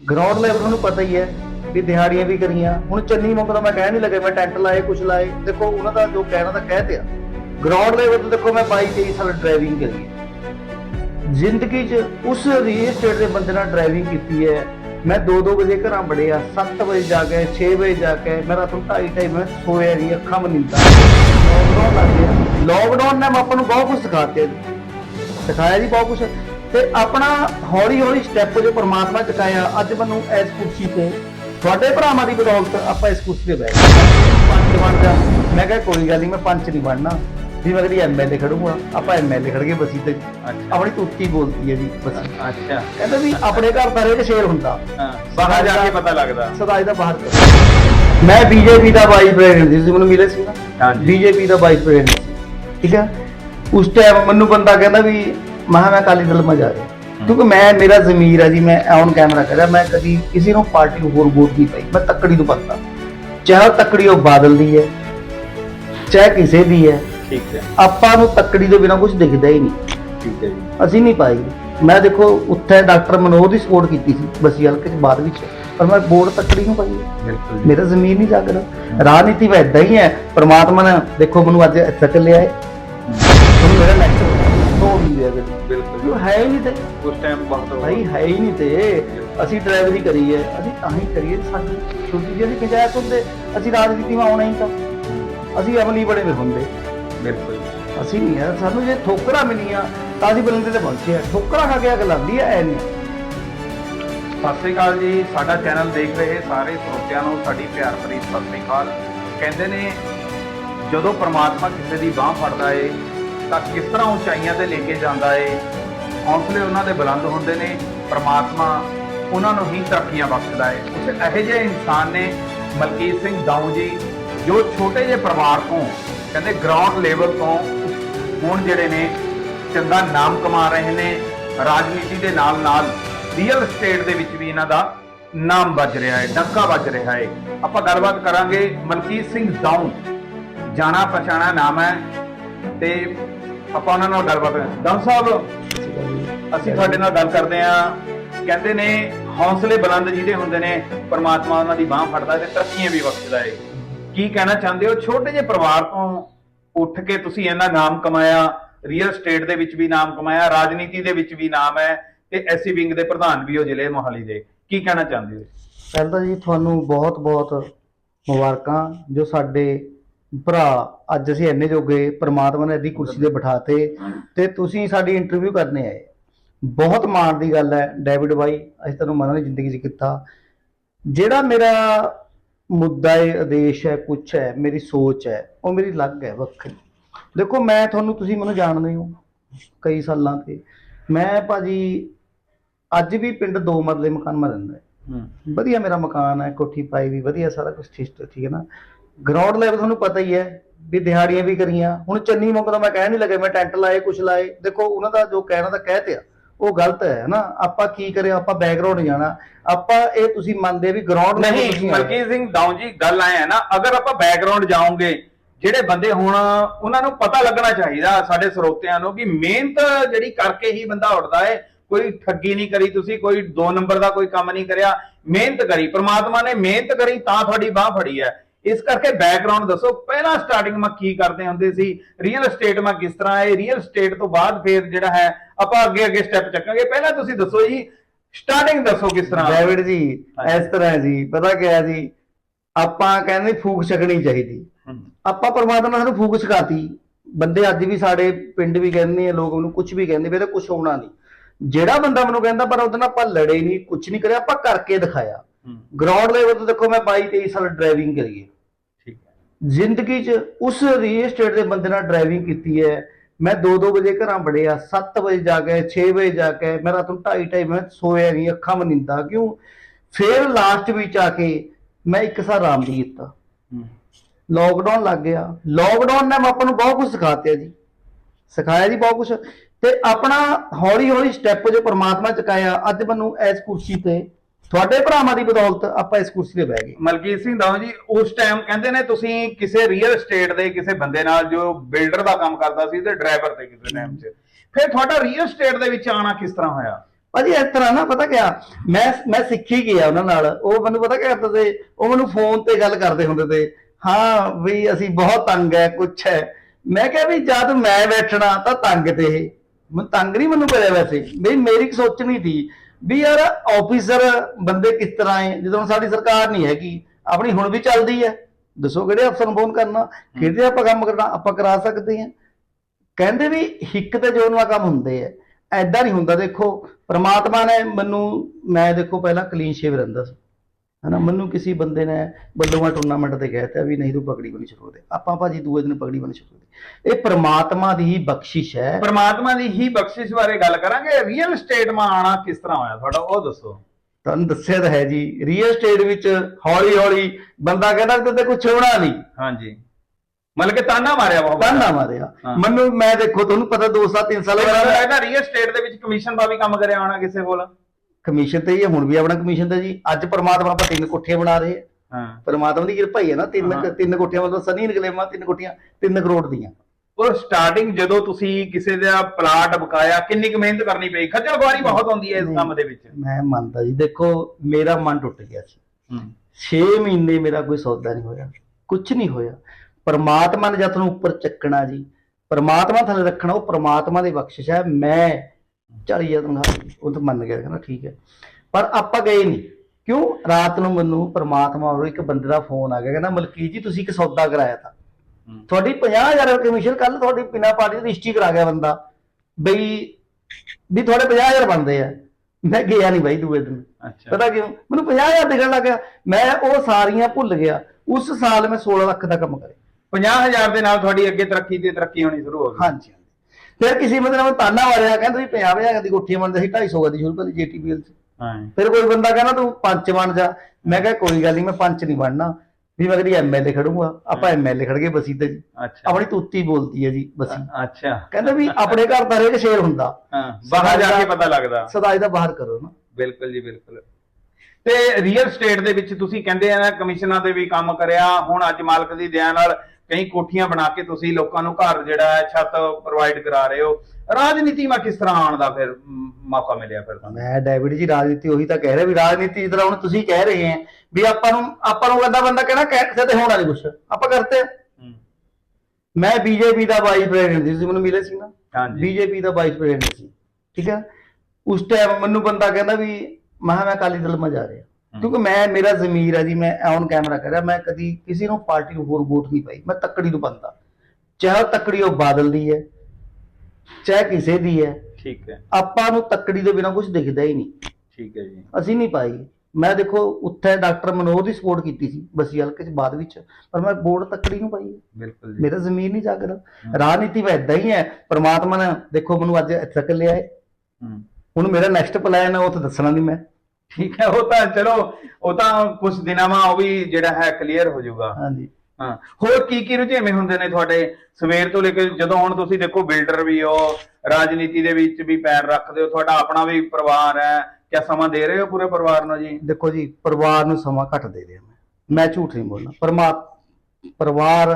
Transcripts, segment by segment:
Ground level ਤੁਹਾਨੂੰ ਪਤਾ ਹੀ ਹੈ ਵੀ ਦਿਹਾੜੀਆਂ ਵੀ ਕਰੀਆਂ। ਹੁਣ ਚੰਨੀ ਮੁੱਕ ਦਾ ਮੈਂ ਕਹਿ ਨਹੀਂ ਲੱਗਾ ਮੈਂ ਟੈਂਟ ਲਾਏ, ਕੁਛ ਲਾਏ। ਦੇਖੋ, ਉਹਨਾਂ ਦਾ ਜੋ ਕਹਿਣਾ ਤਾਂ ਕਹਿ ਤੇ ਗਰਾਊਂਡ ਲੈਵਲ ਤੇ ਦੇਖੋ, ਮੈਂ 22 23 ਸਾਲ ਡਰਾਈਵਿੰਗ ਕਰੀ ਹੈ। ਜ਼ਿੰਦਗੀ 'ਚ ਉਸ ਰੀਅਲ ਸਟੇਟ ਦੇ ਬੰਦੇ ਨਾਲ ਡਰਾਈਵਿੰਗ ਕੀਤੀ ਹੈ। ਮੈਂ 2-2 ਵਜੇ ਘਰਾਂ ਬੜਿਆ 7 ਵਜੇ ਜਾ ਕੇ 6 ਵਜੇ ਜਾ ਕੇ ਮੇਰਾ ਤੋਂ 2:30 ਟਾਈਮ ਮੈਂ ਸੋਇਆ ਨਹੀਂ ਅੱਖਾਂ ਮਨੀਂਦਾ ਲੋਕਡਾਊਨ ਲੱਗ ਗਿਆ। ਲੋਕਡਾਊਨ ਨੇ ਆਪਾਂ ਨੂੰ ਬਹੁਤ ਕੁਝ ਸਿਖਾਇਆ ਜੀ। ਸਿਖਾਇਆ ਜੀ ਬਹੁਤ ਕੁਝ ਤੇ ਆਪਣਾ ਹੌਲੀ ਹੌਲੀ ਸਟੈਪ ਜੋ ਪ੍ਰਮਾਤਮਾ ਚੁਕਾਇਆ ਅੱਜ ਮੈਨੂੰ ਇਸ ਕੁਰਸੀ ਤੇ ਤੁਹਾਡੇ ਭਰਾਵਾਂ ਦੀ ਬਦੌਲਤ ਆਪਾਂ ਇਸ ਕੁਰਸੀ ਤੇ ਬੈਠ ਪੰਚ ਬਣ ਜਾ। ਮੈਂ ਕਿਹਾ ਕੋਈ ਗੱਲ ਨਹੀਂ ਮੈਂ ਪੰਚ ਨਹੀਂ ਬਣਨਾ। ਵੀ ਮੈਂ ਕਦੀ ਐਮਐਲਏ ਖੜੂਗਾ ਆਪਾਂ ਐਮਐਲਏ ਖੜ ਗਏ ਬਸੀ ਤੇ। ਆਪਣੀ ਤੁੱਤੀ ਬੋਲਦੀ ਹੈ ਜੀ ਬਸੀ। ਅੱਛਾ। ਕਹਿੰਦਾ ਵੀ ਆਪਣੇ ਘਰ ਦਾ ਰੇਟ ਸ਼ੇਰ ਹੁੰਦਾ। ਹਾਂ ਬਾਹਰ ਜਾ ਕੇ ਪਤਾ ਲੱਗਦਾ। ਸਦਾ ਇਹਦਾ ਬਾਹਰ ਮੈਂ ਬੀਜੇਪੀ ਦਾ ਵਾਈਸ ਪ੍ਰੈਜ਼ੀਡੈਂਟ ਸੀ ਮੈਨੂੰ ਮਿਲੇ ਸੀ ਨਾ। ਬੀਜੇਪੀ ਦਾ ਵਾਈਸ ਪ੍ਰੈਜ਼ੀਡੈਂਟ ਠੀਕ ਹੈ? ਉਸ ਟਾਈਮ ਮੈਨੂੰ ਬੰਦਾ ਕਹਿੰਦਾ ਵੀ ਮਹਾ ਮੈਂ ਅਕਾਲੀ ਦਲ ਮੈਂ ਜਾ ਰਿਹਾ। ਕਿਉਂਕਿ ਮੈਂ ਮੇਰਾ ਜ਼ਮੀਰ ਹੈ ਜੀ ਮੈਂ ਔਨ ਕੈਮਰਾ ਕਰਿਆ ਮੈਂ ਕਦੀ ਕਿਸੇ ਨੂੰ ਪਾਰਟੀ ਨੂੰ ਹੋਰ ਵੋਟ ਨਹੀਂ ਪਾਈ ਮੈਂ ਤੱਕੜੀ ਨੂੰ ਪੱਤਾ। ਚਾਹੇ ਤੱਕੜੀ ਉਹ ਬਾਦਲ ਦੀ ਹੈ ਚਾਹੇ ਕਿਸੇ ਦੀ ਹੈ ਠੀਕ ਹੈ। ਆਪਾਂ ਨੂੰ ਤੱਕੜੀ ਤੋਂ ਬਿਨਾ ਕੁਝ ਦਿਖਦਾ ਹੀ ਨਹੀਂ। ਠੀਕ ਹੈ ਜੀ। ਅਸੀਂ ਨਹੀਂ ਪਾਈ। ਮੈਂ ਦੇਖੋ ਉੱਥੇ ਡਾਕਟਰ ਮਨੋਜ ਦੀ ਸਪੋਰਟ ਕੀਤੀ ਸੀ ਬਸੀ ਹਲਕੇ ਚ ਬਾਅਦ ਵਿੱਚ ਪਰ ਮੈਂ ਬੋਰਡ ਤੱਕੜੀ ਨੂੰ ਪਾਈ। ਹੈ। ਬਿਲਕੁਲ ਮੇਰਾ ਜ਼ਮੀਨ ਨਹੀਂ ਜਾਗਦਾ। ਰਾਜਨੀਤੀ ਵਿੱਚ ਇਦਾਂ ਹੀ ਹੈ ਪ੍ਰਮਾਤਮਾ ਨੇ ਦੇਖੋ ਮੈਨੂੰ ਅੱਜ ਇੱਥੇ ਲਿਆ ਹੈ। ਹੁਣ ਮੇਰਾ ਨੈਕਸਟ ਹੋ ਨਹੀਂ ਰਿਹਾ ਬਿਲਕੁਲ। ਉਹ ਹੈ ਹੀ ਨਹੀਂ ਤੇ। ਉਸ ਟਾਈਮ ਬਹੁਤ ਭਾਈ ਹੈ ਹੀ ਨਹੀਂ ਤੇ। ਅਸੀਂ ਡਰਾਈਵਰੀ ਕਰੀ ਹੈ। ਅਸੀਂ ਤਾਂ ਹੀ ਕਰੀਏ ਸਾਡੀ ਛੋਟੀ ਜਿਹੀ ਪੰਚਾਇਤ ਹੁੰਦੇ। ਅਸੀਂ ਰਾਜਨੀਤੀ ਵਿੱਚ ਆਉਣਾ ਹੀ ਤਾਂ। ਅਸੀਂ ਅਮਲੀ ਬੜੇ ਵੇ ਹੁੰਦੇ। ਬਿਲਕੁਲ। ਅਸੀਂ ਨਹੀਂ ਯਾਰ ਸਾਨੂੰ ਜੇ ਠੋਕਰਾਂ ਮਿਲੀਆਂ ਤਾਂ ਅਸੀਂ ਬੁਲੰਦੇ ਤੇ ਪਹੁੰਚੇ ਆ ਠੋਕਰਾਂ ਖਾ ਕੇ ਅਗਲ ਆਉਂਦੀ ਹੈ ਐ ਨਹੀਂ। ਸਤਿ ਸ੍ਰੀ ਅਕਾਲ ਜੀ। ਸਾਡਾ ਚੈਨਲ ਦੇਖ ਰਹੇ ਸਾਰੇ ਸਰੋਤਿਆਂ ਨੂੰ ਸਾਡੀ ਪਿਆਰ ਭਰੀ ਸਤਿ ਸ੍ਰੀ ਅਕਾਲ। ਕਹਿੰਦੇ ਨੇ ਜਦੋਂ ਪ੍ਰਮਾਤਮਾ ਕਿਸੇ ਦੀ ਬਾਹ ਫੜਦਾ ਏ ਤਾਂ ਕਿਸ ਤਰ੍ਹਾਂ ਉਚਾਈਆਂ ਤੇ ਲੈ ਕੇ ਜਾਂਦਾ ਏ? ਹੌਸਲੇ ਉਹਨਾਂ ਦੇ ਬੁਲੰਦ ਹੁੰਦੇ ਨੇ, ਪ੍ਰਮਾਤਮਾ ਉਹਨਾਂ ਨੂੰ ਹੀ ਤਰੱਕੀਆਂ ਬਖਸ਼ਦਾ ਏ। ਉਸ ਇਹੋ ਜਿਹੇ ਇਨਸਾਨ ਨੇ, ਮਲਕੀਤ ਸਿੰਘ ਦਾਊ ਜੀ, ਜੋ ਛੋਟੇ ਜਿਹੇ ਪਰਿਵਾਰ ਤੋਂ, ਕਹਿੰਦੇ ਗਰਾਊਂਡ ਲੈਵਲ ਤੋਂ ਹੁਣ ਜਿਹੜੇ ਨੇ, ਚੰਗਾ ਨਾਮ ਕਮਾ ਰਹੇ ਨੇ, ਰਾਜਨੀਤੀ ਦੇ ਨਾਲ ਨਾਲ ਰੀਅਲ estate ਦੇ ਵਿੱਚ ਵੀ ਇਹਨਾਂ ਦਾ ਨਾਮ ਵੱਜ ਰਿਹਾ ਹੈ ਡੰਕਾ ਵੱਜ ਰਿਹਾ ਹੈ ਆਪਾਂ ਗੱਲਬਾਤ ਕਰਾਂਗੇ ਮਲਕੀਤ ਸਿੰਘ ਦਾਊ। ਜਾਣਾ ਪਛਾਣਾ ਨਾਮ ਹੈ। ਤੇ ਆਪਾਂ ਉਹਨਾਂ ਨਾਲ ਗੱਲਬਾਤ ਕਰਾਂਗੇ ਦਾਊ ਸਾਹਿਬ, ਅਸੀਂ ਤੁਹਾਡੇ ਨਾਲ ਗੱਲ ਕਰਦੇ ਆਂ ਕਹਿੰਦੇ ਨੇ, ਹੌਸਲੇ ਬੁਲੰਦ ਜਿਹਦੇ ਹੁੰਦੇ ਨੇ, ਪਰਮਾਤਮਾ ਉਹਨਾਂ ਦੀ ਬਾਹ ਫੜਦਾ ਤੇ ਤਰੱਕੀਆਂ ਵੀ ਬਖਸ਼ਦਾ ਹੈ ਕੀ ਕਹਿਣਾ ਚਾਹੁੰਦੇ ਹੋ? ਛੋਟੇ ਜਿਹੇ ਪਰਿਵਾਰ ਤੋਂ ਉੱਠ ਕੇ ਤੁਸੀਂ ਇੰਨਾ ਨਾਮ ਕਮਾਇਆ ਰੀਅਲ ਸਟੇਟ ਦੇ ਵਿੱਚ ਵੀ ਨਾਮ ਕਮਾਇਆ, ਰਾਜਨੀਤੀ ਦੇ ਵਿੱਚ ਵੀ ਨਾਮ ਹੈ ਤੇ ਐਸੀ ਵਿੰਗ ਦੇ ਪ੍ਰਧਾਨ ਵੀ ਹੋ ਜ਼ਿਲ੍ਹੇ ਮੋਹਾਲੀ ਦੇ। ਕੀ ਕਹਿਣਾ ਚਾਹੁੰਦੇ ਹੋ? ਪਹਿਲਾਂ ਜੀ, ਤੁਹਾਨੂੰ ਬਹੁਤ ਬਹੁਤ ਮੁਬਾਰਕਾਂ ਜੋ ਸਾਡੇ ਭਰਾ ਅੱਜ ਅਸੀਂ ਇੰਨੇ ਜੋਗੇ ਪ੍ਰਮਾਤਮਾ ਨੇ ਅੱਧੀ ਕੁਰਸੀ ਤੇ ਬਿਠਾਤੇ ਤੇ ਤੁਸੀਂ ਸਾਡੀ ਇੰਟਰਵਿਊ ਕਰਨੇ ਆਏ। ਬਹੁਤ ਮਾਣ ਦੀ ਗੱਲ ਹੈ ਡੇਵਿਡ ਬਾਈ ਅਸੀਂ ਤੁਹਾਨੂੰ ਮਨਾਂ ਦੀ ਜ਼ਿੰਦਗੀ 'ਚ ਕੀਤਾ। ਜਿਹੜਾ ਮੇਰਾ ਮੁੱਦਾ ਹੈ ਆਦੇਸ਼ ਹੈ ਕੁਛ ਹੈ ਮੇਰੀ ਸੋਚ ਹੈ ਉਹ ਮੇਰੀ ਅਲੱਗ ਹੈ ਵੱਖਰੀ। ਦੇਖੋ ਮੈਂ ਤੁਹਾਨੂੰ ਤੁਸੀਂ ਮੈਨੂੰ ਜਾਣਦੇ ਹੋ ਕਈ ਸਾਲਾਂ ਤੇ। ਮੈਂ ਭਾਜੀ ਅੱਜ ਵੀ ਪਿੰਡ ਦੋ ਮਰਲੇ ਮਕਾਨ ਮਾ ਰਹਿੰਦਾ ਹੂੰ। ਵਧੀਆ ਮੇਰਾ ਮਕਾਨ ਹੈ ਕੋਠੀ ਪਾਈ ਵੀ ਵਧੀਆ ਸਾਰਾ ਕੁਝ ਠੀਕ ਠੀਕ ਹੈ ਨਾ। ਗਰਾਊਂਡ ਲੈਵਲ ਤੁਹਾਨੂੰ ਪਤਾ ਹੀ ਹੈ ਵੀ ਦਿਹਾੜੀਆਂ ਵੀ ਕਰੀਆਂ। ਹੁਣ ਚੰਨੀ ਮੁੱਕ ਦਾ ਮੈਂ ਕਹਿ ਨਹੀਂ ਲੱਗਾ ਮੈਂ ਟੈਂਟ ਲਾਏ ਕੁਛ ਲਾਏ। ਦੇਖੋ ਉਹਨਾਂ ਦਾ ਜੋ ਕਹਿਣਾ ਤਾਂ ਕਹਿ ਤੇ ਆ ਉਹ ਗਲਤ ਹੈ ਨਾ। ਆਪਾਂ ਕੀ ਕਰੇ ਆਪਾਂ ਬੈਕਗ੍ਰਾਉਂਡ ਜਾਣਾ। ਆਪਾਂ ਇਹ ਤੁਸੀਂ ਮੰਨਦੇ ਵੀ ਗਰਾਊਂਡ ਨਹੀਂ ਮਲਕੀਤ ਸਿੰਘ ਦਾਊ ਜੀ ਗੱਲ ਹੈ ਨਾ। ਅਗਰ ਆਪਾਂ ਬੈਕਗ੍ਰਾਉਂਡ ਜਾਓਗੇ ਜਿਹੜੇ ਬੰਦੇ ਹੁਣ ਉਹਨਾਂ ਨੂੰ ਪਤਾ ਲੱਗਣਾ ਚਾਹੀਦਾ ਸਾਡੇ ਸਰੋਤਿਆਂ ਨੂੰ ਕਿ ਮਿਹਨਤ ਜਿਹੜੀ ਕਰਕੇ ਹੀ ਬੰਦਾ ਉੱਠਦਾ ਹੈ ਕੋਈ ਠੱਗੀ ਨਹੀਂ ਕਰੀ ਤੁਸੀਂ ਕੋਈ 2 ਨੰਬਰ ਦਾ ਕੋਈ ਕੰਮ ਨਹੀਂ ਕਰਿਆ। ਮਿਹਨਤ ਕਰੀ ਪ੍ਰਮਾਤਮਾ ਨੇ ਮਿਹਨਤ ਕਰੀ ਤਾਂ ਤੁਹਾਡੀ ਬਾਹ ਫੜੀ ਹੈ। ਇਸ ਕਰਕੇ ਬੈਕਗ੍ਰਾਉਂਡ ਦੱਸੋ ਪਹਿਲਾਂ ਸਟਾਰਟਿੰਗ ਮੈਂ ਕੀ ਕਰਦੇ ਹੁੰਦੇ ਸੀ ਰੀਅਲ ਏਸਟੇਟ ਮੈਂ ਕਿਸ ਤਰ੍ਹਾਂ ਹੈ ਰੀਅਲ ਏਸਟੇਟ ਤੋਂ ਬਾਅਦ ਫਿਰ ਜਿਹੜਾ ਹੈ ਆਪਾਂ ਅੱਗੇ ਅੱਗੇ ਸਟੈਪ ਚੱਕਾਂਗੇ। ਪਹਿਲਾਂ ਤੁਸੀਂ ਦੱਸੋ ਜੀ ਸਟਾਰਟਿੰਗ ਦੱਸੋ ਕਿਸ ਤਰ੍ਹਾਂ? ਡੇਵਿਡ ਜੀ। ਇਸ ਤਰ੍ਹਾਂ ਜੀ ਪਤਾ ਕੀ ਹੈ ਜੀ ਆਪਾਂ ਕਹਿੰਦੇ ਫੂਕ ਛਕਣੀ ਚਾਹੀਦੀ। ਆਪਾਂ ਪਰਮਾਤਮਾ ਨੇ ਸਾਨੂੰ ਫੂਕ ਸਿਖਾਤੀ ਬੰਦੇ ਅੱਜ ਵੀ ਸਾਡੇ ਪਿੰਡ ਵੀ ਕਹਿੰਦੇ ਆ ਲੋਕ ਉਹਨੂੰ ਕੁਝ ਵੀ ਕਹਿੰਦੇ ਵੀ ਇਹਦਾ ਕੁਝ ਹੋਣਾ ਨਹੀਂ। ਜਿਹੜਾ ਬੰਦਾ ਮੈਨੂੰ ਕਹਿੰਦਾ ਪਰ ਉਹਦੇ ਨਾਲ ਆਪਾਂ ਲੜੇ ਨਹੀਂ ਕੁਝ ਨਹੀਂ ਕਰਿਆ ਆਪਾਂ ਕਰਕੇ ਦਿਖਾਇਆ। ਗਰਾਊਂਡ ਲੈਵਲ ਤੇ ਦੇਖੋ ਮੈਂ 22 23 ਸਾਲ ਡਰਾਈਵਿੰਗ ਕਰੀ ਹੈ ਠੀਕ ਹੈ। ਜ਼ਿੰਦਗੀ 'ਚ ਉਸ ਰੀਅਲ ਏਸਟੇਟ ਦੇ ਬੰਦੇ ਨਾਲ ਡਰਾਈਵਿੰਗ ਕੀਤੀ ਹੈ। ਮੈਂ 2-2 ਵਜੇ ਘਰਾਂ ਵੜਿਆ 7 ਵਜੇ ਜਾ ਕੇ 6 ਵਜੇ ਜਾ ਕੇ ਮੈਂ ਰਾਤ ਨੂੰ 2:30 ਮੈਂ ਸੋਇਆ ਨਹੀਂ ਅੱਖਾਂ ਮਨਿੰਦਾ ਕਿਉਂ? ਫਿਰ ਲਾਸਟ ਵਿੱਚ ਆ ਕੇ ਮੈਂ ਇੱਕ ਸਾਲ ਆਰਾਮ ਨਹੀਂ ਕੀਤਾ। ਲੋਕਡਾਊਨ ਲੱਗ ਗਿਆ। ਲੋਕਡਾਊਨ ਨੇ ਆਪਾਂ ਨੂੰ ਬਹੁਤ ਕੁਝ ਸਿਖਾਤਿਆ ਜੀ। ਸਿਖਾਇਆ ਜੀ ਬਹੁਤ ਕੁਝ ਤੇ ਆਪਣਾ ਹੌਲੀ ਹੌਲੀ ਸਟੈਪ ਜੋ ਪ੍ਰਮਾਤਮਾ ਚੁਕਾਇਆ ਅੱਜ ਮੈਨੂੰ ਇਸ ਕੁਰਸੀ ਤੇ ਤੁਹਾਡੇ ਭਰਾਵਾਂ ਦੀ ਬਦੌਲਤ ਆਪਾਂ ਇਸ ਕੁਰਸੀ ਤੇ ਬਹਿ ਗਏ। ਮਲਕੀਤ ਸਿੰਘ ਦਾਊ ਜੀ ਉਸ ਟਾਈਮ ਕਹਿੰਦੇ ਨੇ ਤੁਸੀਂ ਕਿਸੇ ਰੀਅਲ ਏਸਟੇਟ ਦੇ ਕਿਸੇ ਬੰਦੇ ਨਾਲ ਜੋ ਬਿਲਡਰ ਦਾ ਕੰਮ ਕਰਦਾ ਸੀ ਤੇ ਡਰਾਈਵਰ ਤੇ ਕਿਸੇ ਟਾਈਮ 'ਚ। ਫਿਰ ਤੁਹਾਡਾ ਰੀਅਲ ਏਸਟੇਟ ਦੇ ਵਿੱਚ ਆਣਾ ਕਿਸ ਤਰ੍ਹਾਂ ਹੋਇਆ? ਭਾਜੀ ਇਸ ਤਰ੍ਹਾਂ ਨਾ ਪਤਾ ਕਿਆ? ਮੈਂ ਮੈਂ ਸਿੱਖੀ ਗਿਆ ਉਹਨਾਂ ਨਾਲ। ਉਹ ਮੈਨੂੰ ਪਤਾ ਕਿਆ ਕਰਦੇ ਤੇ ਉਹ ਮੈਨੂੰ ਫੋਨ ਤੇ ਗੱਲ ਕਰਦੇ ਹੁੰਦੇ ਤੇ ਹਾਂ ਵੀ ਅਸੀਂ ਬਹੁਤ ਤੰਗ ਹੈ ਕੁਛ ਹੈ ਮੈਂ ਕਿਹਾ ਵੀ ਜਦ ਮੈਂ ਬੈਠਣਾ ਤਾਂ ਤੰਗ ਤੇ ਮੈਂ ਤੰਗ ਨਹੀਂ ਮੈਨੂੰ ਕਰਿਆ ਵੈਸੇ। ਵੀ ਮੇਰੀ ਸੋਚ ਨਹੀਂ ਸੀ ਵੀ ਯਾਰ ਆਫੀਸਰ ਬੰਦੇ ਕਿਸ ਤਰ੍ਹਾਂ ਹੈ? ਜਦੋਂ ਸਾਡੀ ਸਰਕਾਰ ਨਹੀਂ ਹੈਗੀ ਆਪਣੀ ਹੁਣ ਵੀ ਚੱਲਦੀ ਹੈ। ਦੱਸੋ ਕਿਹੜੇ ਅਫਸਰ ਨੂੰ ਫੋਨ ਕਰਨਾ? ਕਿਹਦੇ ਆਪਾਂ ਕੰਮ ਕਰਨਾ? ਆਪਾਂ ਕਰਾ ਸਕਦੇ ਹਾਂ। ਕਹਿੰਦੇ ਵੀ ਹਿੱਕ ਤੇ ਜੋਨ ਵਾਲਾ ਕੰਮ ਹੁੰਦੇ ਆ। ਐਦਾਂ ਨਹੀਂ ਹੁੰਦਾ ਦੇਖੋ ਪ੍ਰਮਾਤਮਾ ਨੇ ਮੈਨੂੰ ਮੈਂ ਦੇਖੋ ਪਹਿਲਾਂ ਕਲੀਨ ਸ਼ੇਵ ਰਹਿੰਦਾ ਸੀ। ਹਨਾ? ਮੈਨੂੰ ਕਿਸੇ ਬੰਦੇ ਨੇ ਬੱਲੂਆ ਟੂਰਨਾਮੈਂਟ ਤੇ ਕਹਿਤਾ ਵੀ ਨਹੀਂ ਤੂੰ ਪਗੜੀ ਬਣੀ ਸ਼ੁਰੂ ਦੇ। ਆਪਾਂ ਭਾਜੀ ਦੂਏ ਦਿਨ ਪਗੜੀ ਬਣੀ ਸ਼ੁਰੂ ਦੇ। ਇਹ ਪ੍ਰਮਾਤਮਾ ਦੀ ਹੀ ਬਖਸ਼ਿਸ਼ ਹੈ। ਪਰਮਾਤਮਾ ਦੀ ਹੀ ਬਖਸ਼ਿਸ਼ ਬਾਰੇ ਗੱਲ ਕਰਾਂਗੇ। ਰੀਅਲ ਸਟੇਟ ਮਾ ਆਣਾ ਕਿਸ ਤਰ੍ਹਾਂ ਹੋਇਆ ਤੁਹਾਡਾ? ਉਹ ਦੱਸੋ। ਤੁਹਾਨੂੰ ਦੱਸਿਆ ਤਾਂ ਹੈ ਜੀ। ਰੀਅਲ ਸਟੇਟ ਵਿੱਚ ਹੌਲੀ ਹੌਲੀ ਬੰਦਾ ਕਹਿੰਦਾ ਕਿ ਤੇ ਕੁਝ ਹੋਣਾ ਨਹੀਂ। ਹਾਂਜੀ। ਮਤਲਬ ਕਿ ਤਾਨਾ ਮਾਰਿਆ ਬਹੁਤ ਤਾਨਾ ਮਾਰਿਆ। ਹਾਂ। ਮੈਨੂੰ ਮੈਂ ਦੇਖੋ ਤੁਹਾਨੂੰ ਪਤਾ 2 ਸਾਲ 3 ਸਾਲ ਬਾਅਦ ਇਹਦਾ ਰੀਅਲ ਸਟੇਟ ਦੇ ਵਿੱਚ ਕਮਿਸ਼ਨ ਦਾ ਵੀ ਕੰਮ ਕਰਿਆ ਹੋਣਾ ਕਿਸੇ ਕੋਲ। ਕਮਿਸ਼ਨ ਤੇ ਹੀ ਹੈ, ਹੁਣ ਵੀ ਆਪਣਾ ਕਮਿਸ਼ਨ ਤੇ ਜੀ। ਅੱਜ ਪ੍ਰਮਾਤਮਾ ਆਪਾਂ ਤਿੰਨ ਕੋਠੀਆਂ ਬਣਾ ਰਹੇ ਹਾਂ ਹਾਂ। ਪਰਮਾਤਮਾ ਦੀ ਕਿਰਪਾ ਹੀ ਹੈ ਨਾ ਤਿੰਨ ਹਾਂ। ਤਿੰਨ ਕੋਠੀਆਂ ਮਤਲਬ ਸਨੀ ਨਿਕਲੇਮਾ ਤਿੰਨ ਕੋਠੀਆਂ 3 ਕਰੋੜ ਦੀਆਂ। ਉਹ ਸਟਾਰਟਿੰਗ ਜਦੋਂ ਤੁਸੀਂ ਕਿਸੇ ਦਾ ਪਲਾਟ ਬਕਾਇਆ ਕਿੰਨੀ ਕੁ ਮਿਹਨਤ ਕਰਨੀ ਪਈ? ਖੱਜਲ ਖੁਆਰੀ ਬਹੁਤ ਆਉਂਦੀ ਹੈ ਇਸ ਕੰਮ ਦੇ ਵਿੱਚ। ਮੈਂ ਮੰਨਦਾ ਜੀ ਦੇਖੋ ਮੇਰਾ ਮਨ ਟੁੱਟ ਗਿਆ ਸੀ। ਹੂੰ। 6 ਮਹੀਨੇ ਮੇਰਾ ਕੋਈ ਸੌਦਾ ਨਹੀਂ ਹੋਇਆ ਕੁਝ ਨਹੀਂ ਹੋਇਆ। ਪਰਮਾਤਮਾ ਨੇ ਜਦ ਤੁਹਾਨੂੰ ਉੱਪਰ ਚੱਕਣਾ ਜੀ ਪਰਮਾਤਮਾ ਥੱਲੇ ਰੱਖਣਾ ਉਹ ਪਰਮਾਤਮਾ ਦੀ ਬਖਸ਼ਿਸ਼ ਹੈ। ਮੈਂ 40000 ਤਨਖਾਹ ਉਹ ਤਾਂ ਮੰਨ ਗਿਆ ਕਹਿੰਦਾ ਠੀਕ ਹੈ। ਪਰ ਆਪਾਂ ਗਏ ਨਹੀਂ ਕਿਉਂ? ਰਾਤ ਨੂੰ ਮੈਨੂੰ ਪਰਮਾਤਮਾ ਵੱਲੋਂ ਇੱਕ ਬੰਦੇ ਦਾ ਫੋਨ ਆ ਗਿਆ। ਕਹਿੰਦਾ ਮਲਕੀਤ ਜੀ ਤੁਸੀਂ ਇੱਕ ਸੌਦਾ ਕਰਾਇਆ ਤਾਂ। ਤੁਹਾਡੀ 50000 ਰੁਪਏ ਕਮਿਸ਼ਨ ਕੱਲ ਤੁਹਾਡੀ ਬਿਨਾ ਪਾਰਟੀ ਦੀ ਰਜਿਸਟਰੀ ਕਰਾ ਗਿਆ ਬੰਦਾ। ਬਈ ਵੀ ਤੁਹਾਡੇ 50000 ਬਣਦੇ ਆ। ਮੈਂ ਗਿਆ ਨਹੀਂ ਬਾਈ ਦੂਏ ਦਿਨ। ਪਤਾ ਕਿਉਂ? ਮੈਨੂੰ 50000 ਦਿਖਣ ਲੱਗਾ ਮੈਂ ਉਹ ਸਾਰੀਆਂ ਭੁੱਲ ਗਿਆ। ਉਸ ਸਾਲ ਮੈਂ 16 ਲੱਖ ਦਾ ਕੰਮ ਕਰਿਆ। 50000 ਦੇ ਨਾਲ ਤੁਹਾਡੀ ਅੱਗੇ ਤਰੱਕੀ ਤੇ ਤਰੱਕੀ ਹੋਣੀ ਸ਼ੁਰੂ ਹੋ ਗਈ। ਹਾਂਜੀ। ਫਿਰ ਕਿਸੇ ਬੰਦੇ ਨੇ ਤਾਨਾ ਮਾਰਿਆ ਕਹਿੰਦਾ ਵੀ 50000 ਦੀ ਕੋਠੀ ਬਣਦੇ ਸੀ 250 ਦੀ ਸ਼ੁਰੂ ਕਰੀ ਜੀਟੀਪੀਐਲ ਚ। ਹਾਂ। ਫਿਰ ਕੋਈ ਬੰਦਾ ਕਹਿੰਦਾ ਤੂੰ ਪੰਚ ਬਣ ਜਾ। ਮੈਂ ਕਿਹਾ ਕੋਈ ਗੱਲ ਨਹੀਂ ਮੈਂ ਪੰਚ ਨਹੀਂ ਬਣਨਾ। ਵੀ ਮੈਂ ਕਦੀ ਐਮਐਲਏ ਖੜੂੰਗਾ। ਆਪਾਂ ਐਮਐਲਏ ਖੜ ਗਏ ਬਸੀ ਤੇ ਜੀ ਆਪਣੀ ਤੂਤੀ ਬੋਲਦੀ ਹੈ ਜੀ ਬਸੀ। ਅੱਛਾ। ਕਹਿੰਦਾ ਵੀ ਆਪਣੇ ਘਰ ਦਾ ਰੇਕ ਸ਼ੇਰ ਹੁੰਦਾ। ਬਾਹਰ ਜਾ ਕੇ ਪਤਾ ਲੱਗਦਾ। ਸਦਾ ਇਹਦਾ ਬਾਹਰ ਕਰੋ ਨਾ। ਬਿਲਕੁਲ ਜੀ ਬਿਲਕੁਲ। ਤੇ ਰੀਅਲ ਸਟੇਟ ਦੇ ਵਿੱਚ ਤੁਸੀਂ ਕਹਿੰਦੇ ਆ ਨਾ ਕਮਿਸ਼ਨਾਂ ਤੇ ਵੀ ਕੰਮ ਕਰਿਆ। ਹੁਣ ਅੱਜ ਮਾਲਕ ਦੀ ਦਇਆ ਨਾਲ ਕਈ ਕੋਠੀਆਂ ਬਣਾ ਕੇ ਤੁਸੀਂ ਲੋਕਾਂ ਨੂੰ ਘਰ ਜਿਹੜਾ ਹੈ ਛੱਤ ਪ੍ਰੋਵਾਈਡ ਕਰਾ ਰਹੇ ਹੋ। ਰਾਜਨੀਤੀ ਮਾ ਕਿਸ ਤਰ੍ਹਾਂ ਆਉਣ ਦਾ ਫਿਰ ਮੌਕਾ ਮਿਲਿਆ ਫਿਰ ਤੁਹਾਨੂੰ? ਮੈਂ ਡੈਵਿਡ ਜੀ ਰਾਜਨੀਤੀ ਉਹੀ ਤਾਂ ਕਹਿ ਰਿਹਾ ਵੀ ਰਾਜਨੀਤੀ ਜਿਸ ਤਰ੍ਹਾਂ ਹੁਣ ਤੁਸੀਂ ਕਹਿ ਰਹੇ ਹੈ ਵੀ ਆਪਾਂ ਨੂੰ ਆਪਾਂ ਨੂੰ ਬੰਦਾ ਬੰਦਾ ਕਹਿਣਾ ਕਹਿ ਕਿਸੇ ਤੇ ਹੋਣਾ ਨਹੀਂ ਕੁਛ। ਆਪਾਂ ਕਰਤੇ। ਮੈਂ ਬੀਜੇਪੀ ਦਾ ਵਾਈਸ ਪ੍ਰੈਜ਼ੀਡੈਂਟ ਸੀ ਤੁਸੀਂ ਮੈਨੂੰ ਮਿਲੇ ਸੀ ਨਾ। ਹਾਂਜੀ। ਬੀਜੇਪੀ ਦਾ ਵਾਈਸ ਪ੍ਰੈਜ਼ੀਡੈਂਟ ਸੀ। ਠੀਕ ਹੈ? ਉਸ ਟਾਈਮ ਮੈਨੂੰ ਬੰਦਾ ਕਹਿੰਦਾ ਵੀ ਮੈਂ ਕਿਹਾ ਮੈਂ ਅਕਾਲੀ ਦਲ ਮਾ ਜਾ ਰਿਹਾ। ਕਿਉਂਕਿ ਮੈਂ ਮੇਰਾ ਜ਼ਮੀਰ ਹੈ ਜੀ ਮੈਂ ਔਨ ਕੈਮਰਾ ਕਰ ਰਿਹਾ ਮੈਂ ਕਦੀ ਕਿਸੇ ਨੂੰ ਪਾਰਟੀ ਨੂੰ ਹੋਰ ਵੋਟ ਨਹੀਂ ਪਾਈ। ਮੈਂ ਤੱਕੜੀ ਨੂੰ ਬੰਦਾ ਚਾਹੇ ਤੱਕੜੀ ਉਹ ਬਾਦਲ ਦੀ ਹੈ ਚਾਹੇ ਕਿਸੇ ਦੀ ਹੈ ਠੀਕ ਹੈ। ਆਪਾਂ ਨੂੰ ਤੱਕੜੀ ਦੇ ਬਿਨਾ ਕੁਝ ਦਿਖਦਾ ਹੀ ਨਹੀਂ। ਠੀਕ ਹੈ ਜੀ। ਅਸੀਂ ਨਹੀਂ ਪਾਈ। ਮੈਂ ਦੇਖੋ ਉੱਥੇ ਡਾਕਟਰ ਮਨੋਹਰ ਦੀ ਸਪੋਰਟ ਕੀਤੀ ਸੀ ਬਸੀ ਹਲਕੇ ਚ ਬਾਅਦ ਵਿੱਚ। ਪਰ ਮੈਂ ਵੋਟ ਤੱਕੜੀ ਨੂੰ ਪਾਈ। ਹੈ। ਬਿਲਕੁਲ ਜੀ। ਮੇਰਾ ਜ਼ਮੀਰ ਨਹੀਂ ਜਾਗਦਾ। ਰਾਜਨੀਤੀ ਵਿੱਚ ਇਦਾਂ ਹੀ ਹੈ ਪ੍ਰਮਾਤਮਾ ਨੇ ਦੇਖੋ ਮੈਨੂੰ ਅੱਜ ਇੱਥੇ ਤੱਕ ਲਿਆ ਹੈ ਹੂੰ। ਹੁਣ ਮੇਰਾ ਨੈਕਸਟ ਪਲਾਨ ਹੈ ਉਹ ਤਾਂ ਦੱਸਣਾ ਨਹੀਂ ਮੈਂ। ਠੀਕ ਹੈ ਉਹ ਤਾਂ ਚਲੋ ਉਹ ਤਾਂ ਕੁਝ ਦਿਨਾਂ ਮਾ ਉਹ ਵੀ ਜਿਹੜਾ ਹੈ ਕਲੀਅਰ ਹੋ ਜਾਊਗਾ। ਹਾਂਜੀ। ਹਾਂ ਹੋਰ ਕੀ ਕੀ ਰੁਝੇਵੇਂ ਹੁੰਦੇ ਨੇ ਤੁਹਾਡੇ? ਸਵੇਰ ਤੋਂ ਲੈ ਕੇ ਜਦੋਂ ਹੁਣ ਤੁਸੀਂ ਦੇਖੋ ਬਿਲਡਰ ਵੀ ਹੋ ਰਾਜਨੀਤੀ ਦੇ ਵਿੱਚ ਵੀ ਪੈਰ ਰੱਖਦੇ ਹੋ ਤੁਹਾਡਾ ਆਪਣਾ ਵੀ ਪਰਿਵਾਰ ਹੈ। ਕਿਆ ਸਮਾਂ ਦੇ ਰਹੇ ਹੋ ਪੂਰੇ ਪਰਿਵਾਰ ਨੂੰ ਜੀ? ਦੇਖੋ ਜੀ ਪਰਿਵਾਰ ਨੂੰ ਸਮਾਂ ਘੱਟ ਦੇ ਰਿਹਾ ਮੈਂ। ਮੈਂ ਝੂਠ ਨਹੀਂ ਬੋਲਣਾ ਪਰਮਾ ਪਰਿਵਾਰ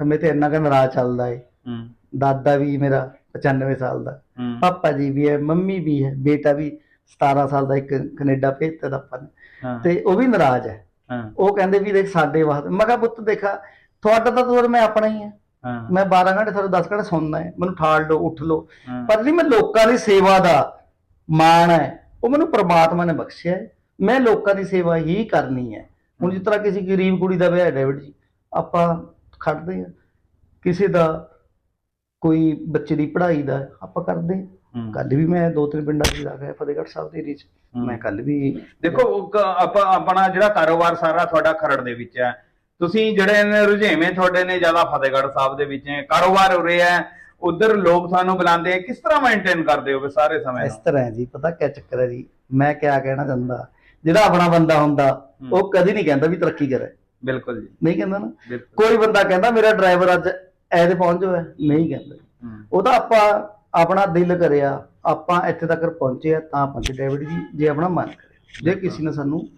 ਤਾਂ ਮੇਰੇ ਤੇ ਇੰਨਾ ਕੁ ਨਾਰਾਜ਼ ਚੱਲਦਾ ਹੂੰ। ਦਾਦਾ ਵੀ ਮੇਰਾ 95 ਸਾਲ ਦਾ। ਪਾਪਾ ਜੀ ਵੀ ਹੈ ਮੰਮੀ ਵੀ ਹੈ ਬੇਟਾ ਵੀ 17 ਸਾਲ ਦਾ ਇੱਕ ਕੈਨੇਡਾ ਭੇਜਤਾ ਦਾ ਆਪਾਂ ਨੇ। ਤੇ ਉਹ ਵੀ ਨਾਰਾਜ਼ ਹੈ। ਉਹ ਕਹਿੰਦੇ ਵੀ ਦੇਖ ਸਾਡੇ ਵਾਸਤੇ। ਮੈਂ ਕਿਹਾ ਪੁੱਤ ਦੇਖਾ ਤੁਹਾਡਾ ਤਾਂ ਤੁਰ ਮੈਂ ਆਪਣਾ ਹੀ ਹੈ। ਮੈਂ 12 ਘੰਟੇ ਤੁਹਾਨੂੰ 10 ਘੰਟੇ ਸੌਂਦਾ ਹੈ। ਮੈਨੂੰ ਠਾਲ ਲਓ ਉੱਠ ਲਓ। ਪਰ ਨਹੀਂ ਮੈਂ ਲੋਕਾਂ ਦੀ ਸੇਵਾ ਦਾ ਮਾਣ ਹੈ ਉਹ ਮੈਨੂੰ ਪ੍ਰਮਾਤਮਾ ਨੇ ਬਖਸ਼ਿਆ ਹੈ। ਮੈਂ ਲੋਕਾਂ ਦੀ ਸੇਵਾ ਹੀ ਕਰਨੀ ਹੈ। ਹੁਣ ਜਿਸ ਤਰ੍ਹਾਂ ਕਿਸੇ ਗਰੀਬ ਕੁੜੀ ਦਾ ਵਿਆਹ ਹੈ ਡੇਵਿਡ ਜੀ ਆਪਾਂ ਖੜਦੇ ਆ ਕਿਸੇ ਦਾ ਕੋਈ ਬੱਚੇ ਦੀ ਪੜ੍ਹਾਈ ਦਾ ਆਪਾਂ ਕਰਦੇ ਹੂੰ। ਕੱਲ ਵੀ ਮੈਂ ਦੋ ਤਿੰਨ ਪਿੰਡਾਂ 'ਚ ਜਾ ਕੇ ਫਤਿਹਗੜ੍ਹ ਸਾਹਿਬ ਦੇ ਏਰੀਏ 'ਚ। ਮੈਂ ਕੱਲ ਵੀ ਦੇਖੋ ਉਹ ਕ- ਆਪਾਂ ਆਪਣਾ ਜਿਹੜਾ ਕਾਰੋਬਾਰ ਸਾਰਾ ਤੁਹਾਡਾ ਖਰੜ ਦੇ ਵਿੱਚ ਹੈ। ਤੁਸੀਂ ਜਿਹੜੇ ਨੇ ਰੁਝੇਵੇਂ ਤੁਹਾਡੇ ਨੇ ਜ਼ਿਆਦਾ ਫਤਿਹਗੜ੍ਹ ਸਾਹਿਬ ਦੇ ਵਿੱਚ ਹੈ ਕਾਰੋਬਾਰ ਹੋ ਰਿਹਾ ਹੈ ਉਧਰ ਲੋਕ ਤੁਹਾਨੂੰ ਬੁਲਾਉਂਦੇ ਆ ਕਿਸ ਤਰ੍ਹਾਂ ਮੇਨਟੇਨ ਕਰਦੇ ਹੋ ਸਾਰੇ ਸਮੇਂ ਇਸ ਤਰ੍ਹਾਂ ਹੈ ਜੀ ਪਤਾ ਕਿਆ ਚੱਕਰ ਹੈ ਜੀ? ਮੈਂ ਕਿਆ ਕਹਿਣਾ ਚਾਹੁੰਦਾ ਜਿਹੜਾ ਆਪਣਾ ਬੰਦਾ ਹੁੰਦਾ ਉਹ ਕਦੀ ਨਹੀਂ ਕਹਿੰਦਾ ਵੀ ਤਰੱਕੀ ਕਰੇ। ਬਿਲਕੁਲ ਜੀ। ਨਹੀਂ ਕਹਿੰਦਾ ਨਾ। ਬਿਲਕੁਲ। ਕੋਈ ਬੰਦਾ ਕਹਿੰਦਾ ਮੇਰਾ ਡਰਾਈਵਰ ਅੱਜ ਐਦੇ ਪਹੁੰਚ ਜਾਵੇ ਨਹੀਂ ਕਹਿੰਦਾ। ਹੂੰ। ਉਹ ਤਾਂ ਆਪਾਂ ਆਪਣਾ ਦਿਲ ਕਰਿਆ ਆਪਾਂ ਇੱਥੇ ਤੱਕ ਪਹੁੰਚੇ ਆ ਤਾਂ ਪਹੁੰਚੇ। ਡੇਵਿਡ ਜੀ ਜੇ ਆਪਣਾ ਮਨ ਕਰੇ। ਜੇ ਕਿਸੇ ਨੇ ਸਾਨੂੰ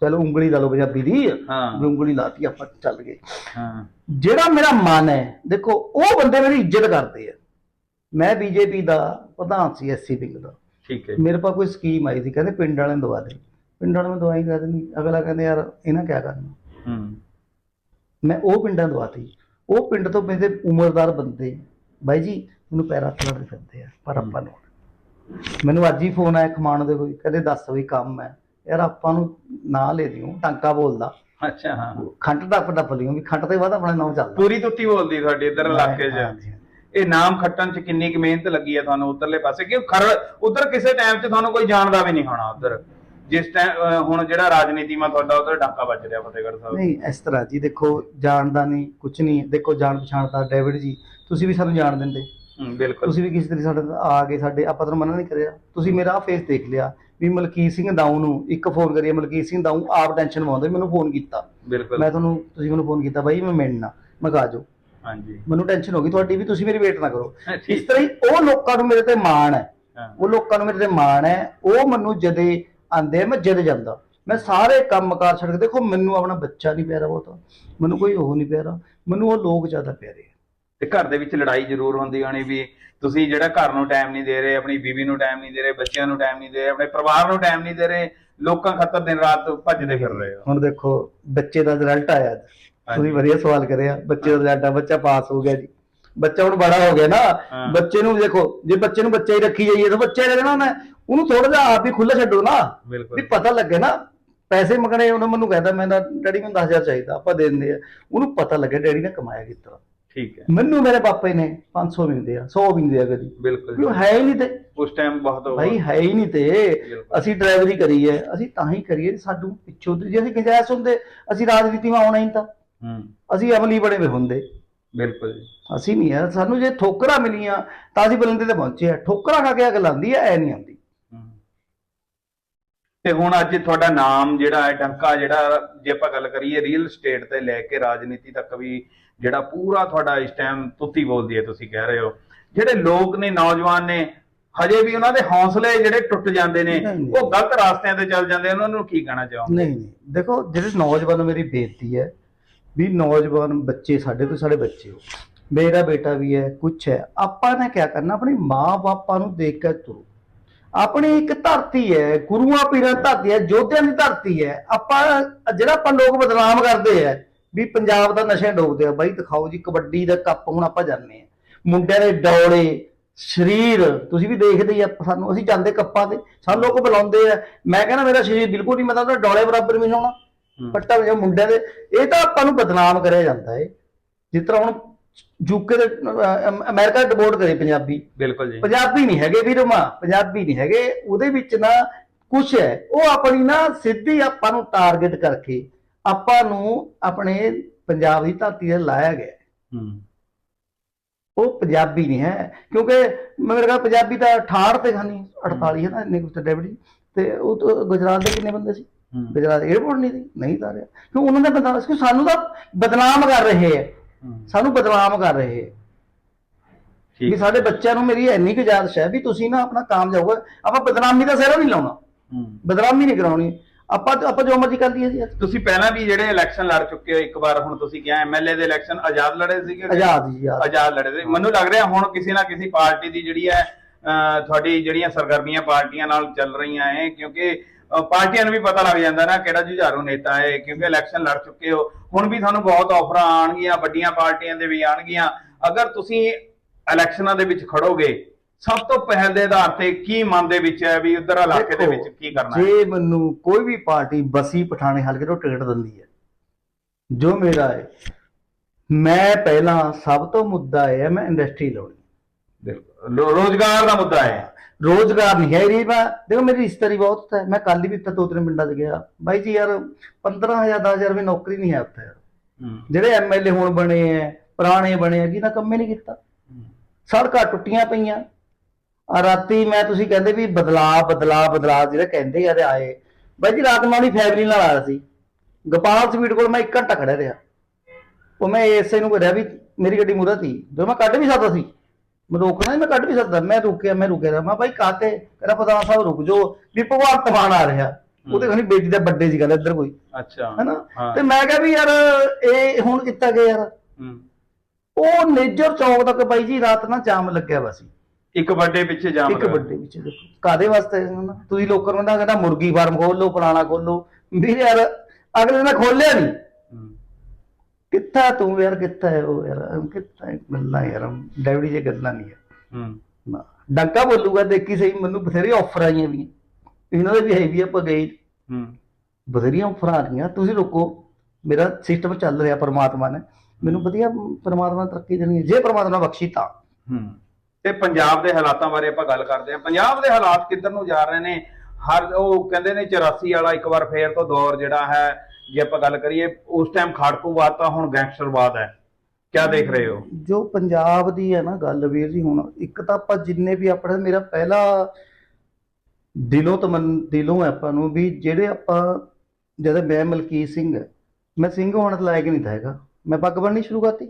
ਚਲੋ ਉਂਗਲੀ ਲਾ ਲਓ ਪੰਜਾਬੀ ਦੀ ਹਾਂ। ਵੀ ਉਂਗਲੀ ਲਾਤੀ ਆਪਾਂ ਚੱਲ ਗਏ। ਹਾਂ। ਜਿਹੜਾ ਮੇਰਾ ਮਨ ਹੈ ਦੇਖੋ ਉਹ ਬੰਦੇ ਮੇਰੀ ਇੱਜ਼ਤ ਕਰਦੇ ਆ। ਮੈਂ ਬੀਜੇਪੀ ਦਾ ਪ੍ਰਧਾਨ ਸੀ ਐਸਸੀ ਵਿੰਗ ਦਾ। ਠੀਕ ਹੈ। ਮੇਰੇ ਪਾ ਕੋਈ ਸਕੀਮ ਆਈ ਸੀ ਕਹਿੰਦੇ ਪਿੰਡ ਵਾਲਿਆਂ ਨੂੰ ਦਵਾ ਦੇ। ਪਿੰਡ ਵਾਲਿਆਂ ਨੂੰ ਦਵਾਈ ਕਰ ਦਿੰਦੀ। ਅਗਲਾ ਕਹਿੰਦੇ ਯਾਰ ਇਹਨਾਂ ਕਿਆ ਕਰਨਾ? ਹੂੰ। ਮੈਂ ਉਹ ਪਿੰਡਾਂ ਦਵਾਤੀ। ਉਹ ਪਿੰਡ ਤੋਂ ਮੇਰੇ ਉਮਰਦਾਰ ਬੰਦੇ ਬਾਈ ਜੀ ਮੈਨੂੰ ਪੈਰਾ ਥਲੜ ਫਿਰਦੇ ਆ ਪਰ ਆਪਾਂ ਨੂੰ ਮੈਨੂੰ ਅੱਜ ਹੀ ਫੋਨ ਆਇਆ ਖਮਾਣ ਦੇ ਕੋਈ ਕਹਿੰਦੇ ਦੱਸ ਵੀ ਕੰਮ ਹੈ। ਯਾਰ ਆਪਾਂ ਨੂੰ ਨਾਂ ਲੈ ਦਿਓ ਟਾਂਕਾ ਬੋਲਦਾ। ਅੱਛਾ ਹਾਂ ਖੰਡ ਟੱਪ ਟੱਪ ਲਿਓ ਵੀ ਖੰਡ ਤੇ ਬਾਅਦ ਆਪਣਾ ਨਾਮ ਚੱਲਦਾ। ਪੂਰੀ ਤੁੱਤੀ ਬੋਲਦੀ ਤੁਹਾਡੇ ਇੱਧਰ ਇਲਾਕੇ 'ਚ। ਇਹ ਨਾਮ ਖੱਟਣ 'ਚ ਕਿੰਨੀ ਕੁ ਮਿਹਨਤ ਲੱਗੀ ਹੈ ਤੁਹਾਨੂੰ ਉਧਰਲੇ ਪਾਸੇ? ਕਿ ਖਰ ਉਧਰ ਕਿਸੇ ਟਾਈਮ 'ਚ ਤੁਹਾਨੂੰ ਕੋਈ ਜਾਣਦਾ ਵੀ ਨਹੀਂ ਹੋਣਾ ਉਧਰ। ਜਿਸ ਟਾਈਮ ਹੁਣ ਜਿਹੜਾ ਰਾਜਨੀਤੀ ਮਾ ਤੁਹਾਡਾ ਉਧਰ ਡਾਕਾ ਵੱਜ ਰਿਹਾ ਫਤਿਹਗੜ੍ਹ ਸਾਹਿਬ। ਨਹੀਂ ਇਸ ਤਰ੍ਹਾਂ ਜੀ ਦੇਖੋ ਜਾਣਦਾ ਨਹੀਂ ਕੁਝ ਨਹੀਂ। ਦੇਖੋ ਜਾਣ ਪਛਾਣ ਦਾ ਡੇਵਿਡ ਜੀ ਤੁਸੀਂ ਵੀ ਸਾਨੂੰ ਜਾਣ ਦਿੰਦੇ। ਹੂੰ, ਬਿਲਕੁਲ। ਤੁਸੀਂ ਵੀ ਕਿਸੇ ਤਰੀਕੇ ਸਾਡੇ ਨਾਲ ਆ ਕੇ ਸਾਡੇ ਆਪਾਂ ਤੁਹਾਨੂੰ ਮਨਾ ਨਹੀਂ ਕਰਿਆ। ਤੁਸੀਂ ਮੇਰਾ ਫੇਸ ਦੇਖ ਲਿਆ ਵੀ ਮਲਕੀਤ ਸਿੰਘ ਦਾਊ ਨੂੰ ਇੱਕ ਫੋਨ ਕਰੀਏ ਮਲਕੀਤ ਸਿੰਘ ਦਾਊ ਆਪ ਟੈਨਸ਼ਨ ਪਾਉਂਦੇ ਮੈਨੂੰ ਫੋਨ ਕੀਤਾ। ਬਿਲਕੁਲ। ਮੈਂ ਤੁਹਾਨੂੰ ਤੁਸੀਂ ਮੈਨੂੰ ਫੋਨ ਕੀਤਾ ਬਾਈ ਮੈਂ ਮਿਲਣਾ ਮੈਂ ਕਿਹਾ ਆ ਜਾਓ ਹਾਂਜੀ। ਮੈਨੂੰ ਟੈਨਸ਼ਨ ਹੋ ਗਈ ਤੁਹਾਡੀ ਵੀ ਤੁਸੀਂ ਮੇਰੀ ਵੇਟ ਨਾ ਕਰੋ। ਹਾਂ, ਇਸ ਤਰ੍ਹਾਂ ਹੀ ਉਹ ਲੋਕਾਂ ਨੂੰ ਮੇਰੇ ਤੇ ਮਾਣ ਹੈ। ਹਾਂ, ਉਹ ਲੋਕਾਂ ਨੂੰ ਮੇਰੇ ਤੇ ਮਾਣ ਹੈ। ਉਹ ਮੈਨੂੰ ਜਦੇ ਆਂਦੇ ਮੈਂ ਜਦ ਜਾਂਦਾ। ਮੈਂ ਸਾਰੇ ਕੰਮਕਾਰ ਛੱਡ ਕੇ ਦੇਖੋ ਮੈਨੂੰ ਆਪਣਾ ਬੱਚਾ ਨਹੀਂ ਪਿਆਰਾ ਬਹੁਤਾ। ਮੈਨੂੰ ਕੋਈ ਉਹ ਨਹੀਂ ਪਿਆਰਾ। ਮੈਨੂੰ ਉਹ ਲੋਕ ਜ਼ਿਆਦਾ ਪਿਆਰੇ ਆ। ਤੇ ਘਰ ਦੇ ਵਿੱਚ ਲੜਾਈ ਜ਼ਰੂਰ ਹੁੰਦੀ ਹੋਣੀ ਵੀ ਤੁਸੀਂ ਜਿਹੜਾ ਘਰ ਨੂੰ ਟਾਈਮ ਨਹੀਂ ਦੇ ਰਹੇ ਆਪਣੀ ਬੀਵੀ ਨੂੰ ਟਾਈਮ ਨਹੀਂ ਦੇ ਰਹੇ ਬੱਚਿਆਂ ਨੂੰ ਟਾਈਮ ਨਹੀਂ ਦੇ ਰਹੇ ਆਪਣੇ ਪਰਿਵਾਰ ਨੂੰ ਟਾਈਮ ਨਹੀਂ ਦੇ ਰਹੇ ਲੋਕਾਂ ਖਾਤਰ ਦਿਨ ਰਾਤ ਭੱਜਦੇ ਫਿਰ ਰਹੇ ਹੋ। ਹੁਣ ਦੇਖੋ ਬੱਚੇ ਦਾ ਰਿਜ਼ਲਟ ਆਇਆ। ਤੁਸੀਂ ਵਧੀਆ ਸਵਾਲ ਕਰਿਆ ਬੱਚੇ ਦਾ ਰਿਜ਼ਲਟ ਆ ਬੱਚਾ ਪਾਸ ਹੋ ਗਿਆ ਜੀ। ਬੱਚਾ ਹੁਣ ਬੜਾ ਹੋ ਗਿਆ ਨਾ। ਬੱਚੇ ਨੂੰ ਦੇਖੋ ਜੇ ਬੱਚੇ ਨੂੰ ਬੱਚਾ ਹੀ ਰੱਖੀ ਜਾਈਏ ਤਾਂ ਬੱਚਾ ਰਹਿਣਾ ਉਹਨੇ ਉਹਨੂੰ ਥੋੜਾ ਜਿਹਾ ਆਪ ਹੀ ਖੁੱਲਾ ਛੱਡੋ ਨਾ। ਵੀ ਪਤਾ ਲੱਗੇ ਨਾ ਪੈਸੇ ਮੰਗਣੇ ਉਹਨੇ ਮੈਨੂੰ ਕਹਿੰਦਾ ਮੈਂ ਤਾਂ ਡੈਡੀ ਮੈਨੂੰ 10000 ਚਾਹੀਦਾ ਆਪਾਂ ਦੇ ਦਿੰਦੇ ਆ। ਉਹਨੂੰ ਪਤਾ ਲੱਗੇ ਡੈਡੀ ਨੇ ਕਮਾਇਆ ਕਿਸ ਤਰ੍ਹਾਂ। ਠੀਕ ਹੈ। ਮੈਨੂੰ ਮੇਰੇ ਪਾਪੇ ਨੇ 500 ਵੀ ਨਹੀਂ ਦਿਆ 100 ਵੀ ਨਹੀਂ ਦਿਆ ਕਦੀ। ਬਿਲਕੁਲ ਉਹ ਹੈ ਹੀ ਨਹੀਂ ਤੇ। ਉਸ ਟਾਈਮ ਬਹੁਤ ਭਾਈ ਹੈ ਹੀ ਨਹੀਂ ਤੇ। ਅਸੀਂ ਡਰਾਈਵਰੀ ਕਰੀ ਹੈ। ਅਸੀਂ ਤਾਂ ਹੀ ਕਰੀਏ ਸਾਨੂੰ ਪਿੱਛੋਂ ਜੇ ਅਸੀਂ ਗੁੰਜਾਇਸ਼ ਹੁੰਦੇ ਅਸੀਂ ਰਾਜਨੀਤੀ ਵਿੱਚ ਆਉਣਾ ਹੀ ਤਾਂ। ਹੂੰ। ਅਸੀਂ ਅਮਲੀ ਬਣੇ ਵੇ ਹੁੰਦੇ। ਬਿਲਕੁਲ ਜੀ। ਅਸੀਂ ਨਹੀਂ ਯਾਰ ਸਾਨੂੰ ਜੇ ਠੋਕਰਾਂ ਮਿਲੀਆਂ ਤਾਂ ਅਸੀਂ ਬੁਲੰਦੇ ਤੇ ਪਹੁੰਚੇ ਆ ਠੋਕਰਾਂ ਖਾ ਕੇ ਅਗਲ ਆਉਂਦੀ ਐ ਐ ਨਹੀਂ ਹਮ। ਤੇ ਹੁਣ ਅੱਜ ਤੁਹਾਡਾ ਨਾਮ ਜਿਹੜਾ ਹੈ ਟੰਕਾ ਜਿਹੜਾ ਜੇ ਆਪਾਂ ਗੱਲ ਕਰੀਏ ਰੀਅਲ ਸਟੇਟ ਤੇ ਲੈ ਕੇ ਰਾਜਨੀਤੀ ਤੱਕ ਵੀ ਜਿਹੜਾ ਪੂਰਾ ਤੁਹਾਡਾ ਇਸ ਟਾਈਮ ਤੁੱਤੀ ਬੋਲਦੀ ਹੈ ਤੁਸੀਂ ਕਹਿ ਰਹੇ ਹੋ। ਜਿਹੜੇ ਲੋਕ ਨੇ ਨੌਜਵਾਨ ਨੇ ਹਜੇ ਵੀ ਉਹਨਾਂ ਦੇ ਹੌਸਲੇ ਜਿਹੜੇ ਟੁੱਟ ਜਾਂਦੇ ਨੇ। ਉਹ ਗਲਤ ਰਾਸਤਿਆਂ ਤੇ ਚੱਲ ਜਾਂਦੇ ਉਹਨਾਂ ਨੂੰ ਕੀ ਕਹਿਣਾ ਚਾਹੋ ਨਹੀਂ ਨਹੀਂ। ਦੇਖੋ ਜਿਹੜੇ ਨੌਜਵਾਨ ਮੇਰੀ ਬੇਨਤੀ ਹੈ ਵੀ ਨੌਜਵਾਨ ਬੱਚੇ ਸਾਡੇ ਤੋਂ ਸਾਡੇ ਬੱਚੇ ਹੋ। ਮੇਰਾ ਬੇਟਾ ਵੀ ਹੈ ਕੁਛ ਹੈ। ਆਪਾਂ ਨੇ ਕੀ ਕਰਨਾ ਆਪਣੇ ਮਾਂ-ਬਾਪਾਂ ਨੂੰ ਦੇਖ ਕੇ ਤੁਰੋ। ਆਪਣੀ ਇੱਕ ਧਰਤੀ ਹੈ ਗੁਰੂਆਂ ਪੀਰਾਂ ਦੀ ਧਰਤੀ ਹੈ ਯੋਧਿਆਂ ਦੀ ਧਰਤੀ ਹੈ। ਆਪਾਂ ਜਿਹੜਾ ਆਪਾਂ ਲੋਕ ਬਦਨਾਮ ਕਰਦੇ ਆ ਵੀ ਪੰਜਾਬ ਦਾ ਨਸ਼ੇ ਡੋਬਦੇ ਆ ਬਾਈ ਦਿਖਾਓ ਜੀ ਕਬੱਡੀ ਦਾ ਕੱਪ ਹੁਣ ਆਪਾਂ ਜਾਂਦੇ ਆ। ਮੁੰਡਿਆਂ ਦੇ ਡੌਲੇ ਸਰੀਰ ਤੁਸੀਂ ਵੀ ਦੇਖਦੇ ਆ ਸਾਨੂੰ ਅਸੀਂ ਜਾਂਦੇ ਕੱਪਾਂ ਤੇ ਸਾਨੂੰ ਲੋਕ ਬੁਲਾਉਂਦੇ ਆ। ਮੈਂ ਕਹਿੰਦਾ ਮੇਰਾ ਸਰੀਰ ਬਿਲਕੁਲ ਨਹੀਂ ਮਤਲਬ ਡੌਲੇ ਬਰਾਬਰ ਵੀ ਨਹੀਂ ਹੋਣਾ। ਪੱਟਾ ਮੁੰਡਿਆਂ ਦੇ। ਇਹ ਤਾਂ ਆਪਾਂ ਨੂੰ ਬਦਨਾਮ ਕਰਿਆ ਜਾਂਦਾ ਹੈ ਜਿਸ ਤਰ੍ਹਾਂ ਹੁਣ ਯੂਕੇ ਦੇ ਅਮ- ਅਮਰੀਕਾ ਡਿਪੋਰਟ ਕਰੇ ਪੰਜਾਬੀ। ਬਿਲਕੁਲ ਜੀ। ਪੰਜਾਬੀ ਨਹੀਂ ਹੈਗੇ ਵੀਰਮਾ ਪੰਜਾਬੀ ਨਹੀਂ ਹੈਗੇ। ਉਹਦੇ ਵਿੱਚ ਨਾ ਕੁਛ ਹੈ। ਉਹ ਆਪਣੀ ਨਾ ਸਿੱਧੀ ਆਪਾਂ ਨੂੰ ਟਾਰਗੇਟ ਕਰਕੇ ਆਪਾਂ ਨੂੰ ਆਪਣੇ ਪੰਜਾਬ ਦੀ ਧਰਤੀ ਤੇ ਲਾਇਆ ਗਿਆ ਹੈ। ਹੂੰ। ਉਹ ਪੰਜਾਬੀ ਨਹੀਂ ਹੈ। ਕਿਉਂਕਿ ਮੇਰੇ ਖਿਆਲ ਪੰਜਾਬੀ ਤਾਂ 68 ਤੇ ਖਾਨੀ 48 ਹੈ ਨਾ ਇੰਨੇ ਕੁ ਡੈਵਡੀ। ਤੇ ਉਹ ਤੋਂ ਗੁਜਰਾਤ ਦੇ ਕਿੰਨੇ ਬੰਦੇ ਸੀ? ਹੂੰ। ਗੁਜਰਾਤ 에어ਪੋਰਟ ਨਹੀਂ ਸੀ? ਨਹੀਂ ਤਾਰਿਆ। ਕਿਉਂ ਉਹਨਾਂ ਦਾ ਬਦਨਾਮ ਕਿਉਂ ਸਾਨੂੰ ਤਾਂ ਬਦਨਾਮ ਕਰ ਰਹੇ ਹੂੰ। ਸਾਨੂੰ ਬਦਨਾਮ ਕਰ ਰਹੇ ਹੈ ਵੀ ਸਾਡੇ ਬੱਚਿਆਂ ਨੂੰ ਮੇਰੀ ਇੰਨੀ ਕੁ ਗੁਜ਼ਾਰਿਸ਼ ਹੈ ਵੀ ਤੁਸੀਂ ਨਾ ਆਪਣਾ ਕੰਮ ਜਾਊਗਾ ਆਪਾਂ ਬਦਨਾਮੀ ਦਾ ਸਿਹਰਾ ਨਹੀਂ ਲਾਉਣਾ। ਬਦਨਾਮੀ ਨਹੀਂ ਕਰਾਉਣੀ। ਆਪਾਂ ਆਪਾਂ ਜੋ ਮਰਜ਼ੀ ਕਰ ਲਈਏ ਜੀ। ਤੁਸੀਂ ਪਹਿਲਾਂ ਵੀ ਜਿਹੜੇ ਇਲੈਕਸ਼ਨ ਲੜ ਚੁੱਕੇ ਹੋ ਇੱਕ ਵਾਰ ਹੁਣ ਤੁਸੀਂ ਕਿਹਾ ਐਮਐਲਏ ਦੇ ਇਲੈਕਸ਼ਨ ਆਜ਼ਾਦ ਲੜੇ ਸੀਗੇ ਆਜ਼ਾਦ ਜੀ ਆਜ਼ਾਦ। ਲੜੇ ਸੀ। ਮੈਨੂੰ ਲੱਗ ਰਿਹਾ ਹੁਣ ਕਿਸੇ ਨਾ ਕਿਸੇ ਪਾਰਟੀ ਦੀ ਜਿਹੜੀ ਹੈ ਤੁਹਾਡੀ ਜਿਹੜੀਆਂ ਸਰਗਰਮੀਆਂ ਪਾਰਟੀਆਂ ਨਾਲ ਚੱਲ ਰਹੀਆਂ ਹੈ ਕਿਉਂਕਿ ਪਾਰਟੀਆਂ ਨੂੰ ਵੀ ਪਤਾ ਲੱਗ ਜਾਂਦਾ ਨਾ ਕਿਹੜਾ ਜੁਝਾਰੂ ਨੇਤਾ ਹੈ ਕਿਉਂਕਿ ਇਲੈਕਸ਼ਨ ਲੜ ਚੁੱਕੇ ਹੋ। ਹੁਣ ਵੀ ਤੁਹਾਨੂੰ ਬਹੁਤ ਆਫਰਾਂ ਆਣਗੀਆਂ ਵੱਡੀਆਂ ਪਾਰਟੀਆਂ ਦੇ ਵੀ ਆਣਗੀਆਂ ਅਗਰ ਤੁਸੀਂ ਇਲੈਕਸ਼ਨਾਂ ਦੇ ਵਿੱਚ ਖੜੋਗੇ ਸਭ ਤੋਂ ਪਹਿਲ ਦੇ ਆਧਾਰ ਤੇ ਕੀ ਮਨ ਦੇ ਵਿੱਚ ਹੈ ਵੀ ਉਧਰ ਇਲਾਕੇ ਦੇ ਵਿੱਚ ਕੀ ਕਰਨਾ ਹੈ? ਜੇ ਮੈਨੂੰ ਕੋਈ ਵੀ ਪਾਰਟੀ ਬਸੀ ਪਠਾਣੇ ਹਲਕੇ ਤੋਂ ਟਿਕਟ ਦਿੰਦੀ ਹੈ ਜੋ ਮੇਰਾ ਹੈ ਮੈਂ ਪਹਿਲਾਂ ਸਭ ਤੋਂ ਮੁੱਦਾ ਇਹ ਹੈ ਮੈਂ ਇੰਡਸਟਰੀ ਲਾਉਣੀ ਰੋਜ਼ਗਾਰ ਦਾ ਮੁੱਦਾ ਹੈ। ਰੋਜ਼ਗਾਰ ਨਹੀਂ ਹੈ ਇਹ ਮੈਂ ਦੇਖੋ ਮੇਰੀ ਰਿਸ਼ਤੇਦਾਰੀ ਬਹੁਤ ਹੈ ਮੈਂ ਕੱਲ ਹੀ ਵੀ ਇੱਥੇ ਦੋ ਤਿੰਨ ਪਿੰਡਾਂ 'ਚ ਗਿਆ। ਬਾਈ ਜੀ ਯਾਰ 15000 10000 ਰੁਪਏ ਨੌਕਰੀ ਨਹੀਂ ਹੈ ਉੱਥੇ ਯਾਰ। ਜਿਹੜੇ ਐਮਐਲਏ ਹੁਣ ਬਣੇ ਐ ਪੁਰਾਣੇ ਬਣੇ ਆ ਕਿਹਨਾਂ ਕੰਮ ਹੀ ਨਹੀਂ ਕੀਤਾ। ਸੜਕਾਂ ਟੁੱਟੀਆਂ ਪਈਆਂ। ਆ ਰਾਤੀ ਮੈਂ ਤੁਸੀਂ ਕਹਿੰਦੇ ਵੀ ਬਦਲਾ ਬਦਲਾ ਬਦਲਾ ਜਿਹੜੇ ਕਹਿੰਦੇ ਆ ਤੇ ਆਏ। ਬਾਈ ਜੀ ਰਾਤ ਨੂੰ ਫੈਮਿਲੀ ਨਾਲ ਆਇਆ ਸੀ। ਗੋਪਾਲ ਸਵੀਟ ਕੋਲ ਮੈਂ 1 ਘੰਟਾ ਖੜਿਆ ਰਿਹਾ। ਉਹ ਮੈਂ ਐਸਏ ਨੂੰ ਕਿਹਾ ਵੀ ਮੇਰੀ ਗੱਡੀ ਮੂਹਰੇ ਸੀ। ਜੋ ਮੈਂ ਕੱਢ ਵੀ ਸਕਦਾ ਸੀ ਮੈਂ ਰੋਕਣਾ ਸੀ, ਮੈਂ ਕੱਢ ਵੀ ਸਕਦਾ। ਮੈਂ ਰੁਕਿਆ ਮੈਂ ਰੁਕਿਆ ਰਿਹਾ। ਮੈਂ ਬਾਈ ਕਾਤੇ ਕਹਿੰਦਾ ਪ੍ਰਧਾਨ ਸਾਹਿਬ ਰੁਕ ਜਾਓ। ਵੀ ਭਗਵੰਤ ਮਾਨ ਆ ਰਿਹਾ। ਉਹਦੇ ਖਣੀ ਬੇਟੀ ਦਾ ਬਰਥਡੇ ਸੀ ਕਹਿੰਦਾ ਇੱਧਰ ਕੋਈ। ਅੱਛਾ। ਹੈਨਾ? ਹਾਂ। ਤੇ ਮੈਂ ਕਿਹਾ ਵੀ ਯਾਰ ਇਹ ਹੁਣ ਕੀਤਾ ਗਿਆ ਯਾਰ। ਹੂੰ। ਉਹ ਨੇਜਰ ਚੌਕ ਤੱਕ ਬਾਈ ਜੀ ਰਾਤ ਨਾ ਜਾਮ ਲੱਗਿਆ ਵਾ ਸੀ। ਇੱਕ ਵੱਡੇ ਪਿੱਛੇ ਜਾਮ ਇੱਕ ਵੱਡੇ ਵਿੱਚ ਦੇਖੋ। ਕਾਦੇ ਵਾਸਤੇ? ਤੁਸੀਂ ਲੋਕਾਂ ਨੂੰ ਕਹਿੰਦਾ ਮੁਰਗੀ ਫਾਰਮ ਖੋਲ ਲਓ ਪੁਰਾਣਾ ਖੋਲੋ ਵੀਰ ਯਾਰ ਅਗਲੇ ਨੇ ਖੋਲਿਆ ਨਹੀਂ ਕਿੱਥਾ ਤੂੰ ਯਾਰ ਕਿੱਥਾ ਹੈ ਉਹ ਯਾਰ? ਕਿੱਥਾ ਹੈ? ਗੱਲਾਂ ਯਾਰ ਡੈਵਡੀ ਜੇ ਗੱਲਾਂ ਨਹੀਂ ਹੈ। ਹੂੰ। ਨਾ ਡੰਕਾ ਬੋਲੂਗਾ ਦੇਖੀ ਸਹੀ ਮੈਨੂੰ ਬਥੇਰੇ ਆਫਰ ਆਈਆਂ ਵੀ। ਇਹਨਾਂ ਦੇ ਵੀ ਹੈ ਵੀ ਆਪਾਂ ਗਏ। ਹੂੰ। ਬਥੇਰੀਆਂ ਆਫਰ ਆ ਰਹੀਆਂ। ਤੁਸੀਂ ਰੁਕੋ। ਮੇਰਾ ਸਿਸਟਮ ਚੱਲ ਰਿਹਾ ਪਰਮਾਤਮਾ ਨੇ। ਮੈਨੂੰ ਵਧੀਆ ਪਰਮਾਤਮਾ ਨੇ ਤਰੱਕੀ ਦੇਣੀ ਹੈ। ਜੇ ਪਰਮਾਤਮਾ ਬਖਸ਼ੀ ਤਾਂ। ਹੂੰ। ਤੇ ਪੰਜਾਬ ਦੇ ਹਾਲਾਤਾਂ ਬਾਰੇ ਆਪਾਂ ਗੱਲ ਕਰਦੇ ਹਾਂ। ਪੰਜਾਬ ਦੇ ਹਾਲਾਤ ਕਿੱਧਰ ਨੂੰ ਜਾ ਰਹੇ ਨੇ? ਹਰ ਉਹ ਕਹਿੰਦੇ ਨੇ 84 ਵਾਲਾ ਇੱਕ ਵਾਰ ਫੇਰ ਤੋਂ ਦੌਰ ਜਿਹੜਾ ਹੈ ਜੇ ਆਪਾਂ ਗੱਲ ਕਰੀਏ, ਉਸ ਟਾਈਮ ਖਾੜਕੂਵਾਦ ਤਾਂ ਹੁਣ ਗੈਂਗਸਟਰਵਾਦ ਹੈ। ਕਿਆ ਦੇਖ ਰਹੇ ਹੋ? ਜੋ ਪੰਜਾਬ ਦੀ ਹੈ ਨਾ ਗੱਲ ਵੀਰ ਜੀ ਹੁਣ, ਇੱਕ ਤਾਂ ਆਪਾਂ ਜਿੰਨੇ ਵੀ ਆਪਣੇ, ਮੇਰਾ ਪਹਿਲਾ ਦਿਲੋਂ ਤਮਨ, ਦਿਲੋਂ ਆਪਾਂ ਨੂੰ ਵੀ ਜਿਹੜੇ ਆਪਾਂ, ਜਦ ਮੈਂ ਮਲਕੀਤ ਸਿੰਘ ਮੈਂ ਸਿੰਘ ਹੋਣ ਦੇ ਲਾਇਕ ਨਹੀਂ ਤਾਂ ਹੈਗਾ। ਮੈਂ ਪੱਗ ਬੰਨਣੀ ਸ਼ੁਰੂ ਕਰਤੀ।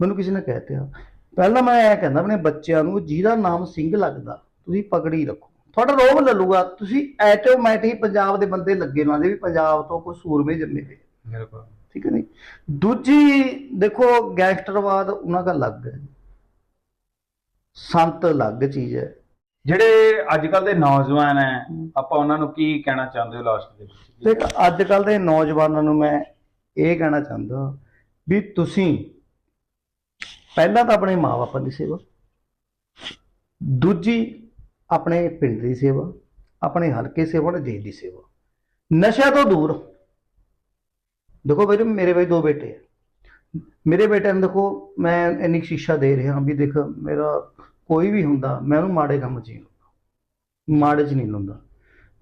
ਮੈਨੂੰ ਕਿਸੇ ਨੇ ਕਹਿ ਤਿਆ ਪਹਿਲਾਂ ਮੈਂ ਇਹ ਕਹਿੰਦਾ ਆਪਣੇ ਬੱਚਿਆਂ ਨੂੰ, ਜਿਹਦਾ ਨਾਮ ਸਿੰਘ ਲੱਗਦਾ, ਤੁਸੀਂ ਪਗੜੀ ਰੱਖੋ। ਤੁਹਾਡਾ ਰੋਬ ਲੱਲੂਗਾ ਤੁਸੀਂ ਆਟੋਮੈਟਿਕ ਪੰਜਾਬ ਦੇ ਬੰਦੇ ਲੱਗੇ ਨਾ ਵੀ ਪੰਜਾਬ ਤੋਂ ਕੋਈ ਸੂਰਮੇ ਜੰਮੇ ਹੋਏ ਬਿਲਕੁਲ। ਠੀਕ ਹੈ ਨਹੀਂ ਦੂਜੀ ਦੇਖੋ ਗੈਂਗਸਟਰਵਾਦ ਉਹਨਾਂ ਦਾ ਅਲੱਗ ਹੈ। ਸੰਤ ਅਲੱਗ ਚੀਜ਼ ਹੈ। ਜਿਹੜੇ ਅੱਜ ਕੱਲ ਦੇ ਨੌਜਵਾਨ ਹੈ ਆਪਾਂ ਉਹਨਾਂ ਨੂੰ ਕੀ ਕਹਿਣਾ ਚਾਹੁੰਦੇ ਹੋ ਲਾਸਟ ਦੇ ਵਿੱਚ? ਦੇਖ ਅੱਜ ਕੱਲ ਦੇ ਨੌਜਵਾਨਾਂ ਨੂੰ ਮੈਂ ਇਹ ਕਹਿਣਾ ਚਾਹੁੰਦਾ ਵੀ ਤੁਸੀਂ ਪਹਿਲਾਂ ਤਾਂ ਆਪਣੇ ਮਾਪਿਆਂ ਦੀ ਸੇਵਾ। ਦੂਜੀ ਆਪਣੇ ਪਿੰਡ ਦੀ ਸੇਵਾ ਆਪਣੇ ਹਲਕੇ ਸੇਵਾ ਤੇ ਦੇਸ਼ ਦੀ ਸੇਵਾ। ਨਸ਼ਿਆਂ ਤੋਂ ਦੂਰ। ਦੇਖੋ ਵੀਰੇ ਮੇਰੇ ਵੀ ਦੋ ਬੇਟੇ ਆ। ਮੇਰੇ ਬੇਟੇ ਨੂੰ ਦੇਖੋ ਮੈਂ ਇੰਨੀ ਸ਼ਿਕਸ਼ਾ ਦੇ ਰਿਹਾ ਵੀ ਦੇਖ ਮੇਰਾ ਕੋਈ ਵੀ ਹੁੰਦਾ ਮੈਂ ਉਹਨੂੰ ਮਾੜੇ ਕੰਮ 'ਚ ਨਹੀਂ ਲਾਉਂਦਾ। ਮਾੜੇ 'ਚ ਨਹੀਂ ਲਾਉਂਦਾ।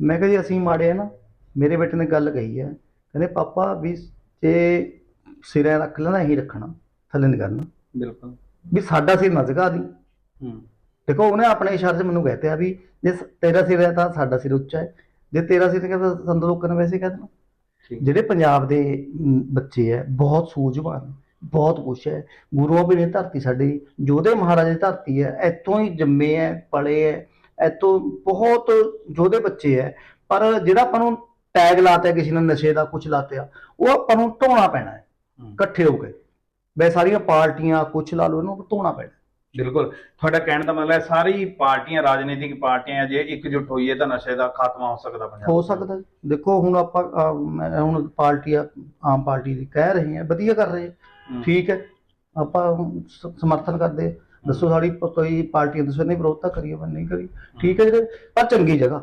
ਮੈਂ ਕਿਹਾ ਜੀ ਅਸੀਂ ਮਾੜੇ ਆ ਨਾ ਮੇਰੇ ਬੇਟੇ ਨੇ ਗੱਲ ਕਹੀ ਹੈ ਕਹਿੰਦੇ ਪਾਪਾ ਵੀ ਜੇ ਸਿਰੇ ਰੱਖ ਲੈਣਾ ਇਹੀ ਰੱਖਣਾ ਥੱਲੇ ਨਹੀਂ ਕਰਨਾ। ਬਿਲਕੁਲ। ਵੀ ਸਾਡਾ ਸਿਰ ਨਾ ਝੁਕਾ ਦੀ ਹੂੰ। ਦੇਖੋ ਉਹਨੇ ਆਪਣੇ ਇਸ਼ਾਰੇ 'ਚ ਮੈਨੂੰ ਕਹਿਤੇ ਆ ਵੀ ਜੇ ਤੇਰਾ ਸਿਰ ਹੈ ਤਾਂ ਸਾਡਾ ਸਿਰ ਉੱਚਾ ਹੈ। ਜੇ ਤੇਰਾ ਸਿਰ ਹੈ ਤਾਂ ਸੰਤ ਲੋਕਾਂ ਨੇ ਵੈਸੇ ਕਹਿ ਦੇਣਾ। ਜਿਹੜੇ ਪੰਜਾਬ ਦੇ ਬੱਚੇ ਹੈ ਬਹੁਤ ਸੂਝਵਾਨ ਬਹੁਤ ਕੁਛ ਹੈ। ਗੁਰੂਆਂ ਵੀ ਨੇ ਧਰਤੀ ਸਾਡੀ ਜੋਧੇ ਮਹਾਰਾਜ ਦੀ ਧਰਤੀ ਹੈ ਇੱਥੋਂ ਹੀ ਜੰਮੇ ਹੈ ਪਲੇ ਹੈ ਇੱਥੋਂ ਬਹੁਤ ਜੋਧੇ ਬੱਚੇ ਹੈ ਪਰ ਜਿਹੜਾ ਆਪਾਂ ਨੂੰ ਟੈਗ ਲਾਤਾ ਕਿਸੇ ਨੇ ਨਸ਼ੇ ਦਾ ਕੁਛ ਲਾਤਿਆ ਉਹ ਆਪਾਂ ਨੂੰ ਢੋਣਾ ਪੈਣਾ ਹੈ। ਇਕੱਠੇ ਹੋ ਕੇ। ਬਈ ਸਾਰੀਆਂ ਪਾਰਟੀਆਂ ਕੁਛ ਲਾ ਲਓ ਇਹਨੂੰ ਢੋਣਾ ਪੈਣਾ। ਬਿਲਕੁਲ। ਤੁਹਾਡਾ ਕਹਿਣ ਦਾ ਮਤਲਬ ਹੈ ਸਾਰੀ ਪਾਰਟੀਆਂ ਰਾਜਨੀਤਿਕ ਪਾਰਟੀਆਂ ਜੇ ਇਕਜੁੱਟ ਹੋਈਏ ਤਾਂ ਨਸ਼ੇ ਦਾ ਖਾਤਮਾ ਹੋ ਸਕਦਾ ਪੰਜਾਬ ਹੋ। ਸਕਦਾ ਦੇਖੋ ਹੁਣ ਆਪਾਂ ਅਹ, ਮੈਂ ਹੁਣ ਪਾਰਟੀ ਆ- ਆਮ ਪਾਰਟੀ ਦੀ ਕਹਿ ਰਹੇ ਹਾਂ ਵਧੀਆ ਕਰ ਰਹੇ ਹੂੰ। ਠੀਕ ਹੈ ਆਪਾਂ ਸ- ਸਮਰਥਨ ਕਰਦੇ ਹਾਂ। ਦੱਸੋ ਸਾਡੀ ਪ- ਕੋਈ ਪਾਰਟੀ ਦੱਸੋ ਨਹੀਂ ਵਿਰੋਧਤਾ ਕਰੀਏ ਪਰ ਨਹੀਂ ਕਰੀ ਠੀਕ ਹੈ ਜਿਹੜੇ ਪਰ ਚੰਗੀ ਜਗ੍ਹਾ।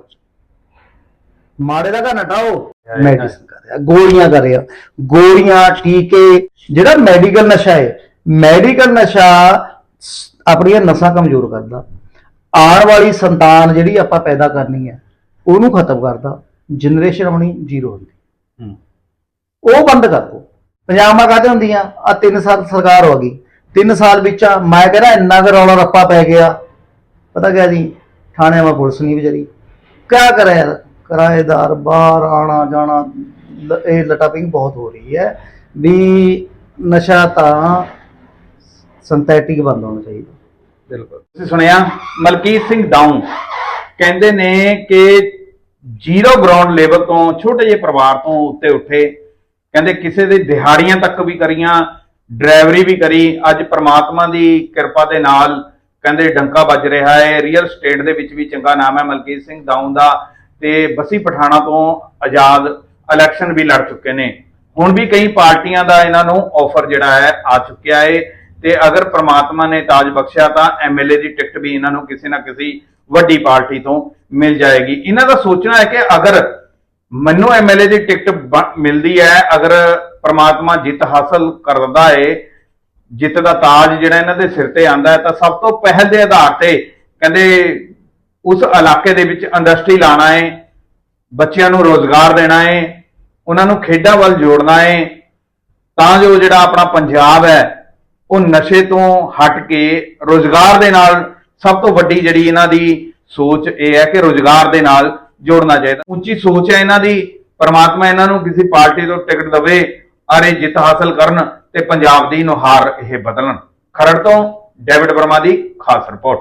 ਮਾੜੇ ਦਾ ਘਰ ਹਟਾਓ ਮੈਡੀਸਨ ਕਰ ਰਿਹਾ ਗੋਲੀਆਂ ਕਰ ਰਿਹਾ। ਗੋਲੀਆਂ ਟੀਕੇ ਜਿਹੜਾ ਮੈਡੀਕਲ ਨਸ਼ਾ ਹੈ ਮੈਡੀਕਲ ਨਸ਼ਾ ਸ- ਆਪਣੀਆਂ ਨਸਾਂ ਕਮਜ਼ੋਰ ਕਰਦਾ। ਆਉਣ ਵਾਲੀ ਸੰਤਾਨ ਜਿਹੜੀ ਆਪਾਂ ਪੈਦਾ ਕਰਨੀ ਹੈ ਉਹਨੂੰ ਖਤਮ ਕਰਦਾ। ਜਨਰੇਸ਼ਨ ਆਪਣੀ ਜ਼ੀਰੋ ਹੁੰਦੀ। ਉਹ ਬੰਦ ਕਰ ਦੋ। ਪੰਜਾਬ ਮਾ ਕਾਹਦੇ ਹੁੰਦੀਆਂ? ਆ 3 ਸਾਲ ਸਰਕਾਰ ਹੋ ਗਈ। 3 ਸਾਲ ਵਿੱਚ ਮੈਂ ਕਹਿੰਦਾ ਇੰਨਾ ਕੁ ਰੌਲਾ ਰੱਪਾ ਪੈ ਗਿਆ। ਪਤਾ ਕਿਆ ਜੀ? ਥਾਣੇ ਮਾ ਪੁਲਿਸ ਨਹੀਂ ਵਿਚਾਰੀ। ਕਿਆ ਕਰੇ ਯਾਰ ਕਿਰਾਏਦਾਰ ਬਾਹਰ ਆਣਾ ਜਾਣਾ ਇਹ ਲਟਾਪਿੰਗ ਬਹੁਤ ਹੋ ਰਹੀ ਹੈ। ਵੀ ਨਸ਼ਾ ਤਾਂ ਸਿੰਥੈਟਿਕ ਬੰਦ ਹੋਣਾ ਚਾਹੀਦਾ। ਬਿਲਕੁਲ। ਤੁਸੀਂ ਸੁਣਿਆ, ਮਲਕੀਤ ਸਿੰਘ ਦਾਊ ਕਹਿੰਦੇ ਨੇ ਕਿ ਜ਼ੀਰੋ ਗਰਾਊਂਡ ਲੈਵਲ ਤੋਂ ਛੋਟੇ ਜਿਹੇ ਪਰਿਵਾਰ ਤੋਂ ਉੱਤੇ ਉੱਠੇ। ਕਹਿੰਦੇ ਕਿਸੇ ਦੇ ਦਿਹਾੜੀਆਂ ਤੱਕ ਵੀ ਕਰੀਆਂ, ਡਰਾਈਵਰੀ ਵੀ ਕਰੀ। ਅੱਜ ਪ੍ਰਮਾਤਮਾ ਦੀ ਕਿਰਪਾ ਦੇ ਨਾਲ ਕਹਿੰਦੇ ਡੰਕਾ ਵੱਜ ਰਿਹਾ ਹੈ। ਰੀਅਲ ਸਟੇਟ ਦੇ ਵਿੱਚ ਵੀ ਚੰਗਾ ਨਾਮ ਹੈ ਮਲਕੀਤ ਸਿੰਘ ਦਾਊ ਦਾ। ਤੇ ਬਸੀ ਪਠਾਣਾ ਤੋਂ ਆਜ਼ਾਦ ਇਲੈਕਸ਼ਨ ਵੀ ਲੜ ਚੁੱਕੇ ਨੇ। ਹੁਣ ਵੀ ਕਈ ਪਾਰਟੀਆਂ ਦਾ ਇਹਨਾਂ ਨੂੰ ਆਫਰ ਜਿਹੜਾ ਹੈ ਆ ਚੁੱਕਿਆ ਹੈ ਤੇ ਅਗਰ ਪ੍ਰਮਾਤਮਾ ਨੇ ਤਾਜ ਬਖਸ਼ਿਆ ਤਾਂ ਐਮਐਲਏ ਦੀ ਟਿਕਟ ਵੀ ਇਹਨਾਂ ਨੂੰ ਕਿਸੇ ਨਾ ਕਿਸੇ ਵੱਡੀ ਪਾਰਟੀ ਤੋਂ ਮਿਲ ਜਾਏਗੀ। ਇਹਨਾਂ ਦਾ ਸੋਚਣਾ ਹੈ ਕਿ ਅਗਰ ਮੈਨੂੰ ਐਮਐਲਏ ਦੀ ਟਿਕਟ ਬ- ਮਿਲਦੀ ਹੈ, ਅਗਰ ਪ੍ਰਮਾਤਮਾ ਜਿੱਤ ਹਾਸਲ ਕਰਦਾ ਹੈ ਜਿੱਤ ਦਾ ਤਾਜ ਜਿਹੜਾ ਇਹਨਾਂ ਦੇ ਸਿਰ ਤੇ ਆਂਦਾ ਹੈ, ਤਾਂ ਸਭ ਤੋਂ ਪਹਿਲ ਦੇ ਆਧਾਰ ਤੇ ਕਹਿੰਦੇ ਉਸ ਇਲਾਕੇ ਦੇ ਵਿੱਚ ਇੰਡਸਟਰੀ ਲਾਣਾ ਏ, ਬੱਚਿਆਂ ਨੂੰ ਰੋਜ਼ਗਾਰ ਦੇਣਾ ਏ, ਉਹਨਾਂ ਨੂੰ ਖੇਡਾਂ ਵੱਲ ਜੋੜਨਾ ਏ, ਤਾਂ ਜੋ ਜਿਹੜਾ ਆਪਣਾ ਪੰਜਾਬ ਹੈ ਉਹ ਨਸ਼ੇ ਤੋਂ ਹਟ ਕੇ ਰੋਜ਼ਗਾਰ ਦੇ ਨਾਲ ਸਭ ਤੋਂ ਵੱਡੀ ਜਿਹੜੀ ਇਹਨਾਂ ਦੀ ਸੋਚ ਇਹ ਹੈ ਕਿ ਰੋਜ਼ਗਾਰ ਦੇ ਨਾਲ ਜੋੜਨਾ ਚਾਹੀਦਾ। ਉੱਚੀ ਸੋਚ ਹੈ ਇਹਨਾਂ ਦੀ, ਪਰਮਾਤਮਾ ਇਹਨਾਂ ਨੂੰ ਕਿਸੇ ਪਾਰਟੀ ਤੋਂ ਟਿਕਟ ਦਵੇ ਅਰੇ ਜਿੱਤ ਹਾਸਲ ਕਰਨ ਤੇ ਪੰਜਾਬ ਦੀ ਨੁਹਾਰ ਇਹ ਬਦਲਣ। ਖਰੜ ਤੋਂ ਡੇਵਿਡ ਵਰਮਾ ਦੀ ਖਾਸ ਰਿਪੋਰਟ।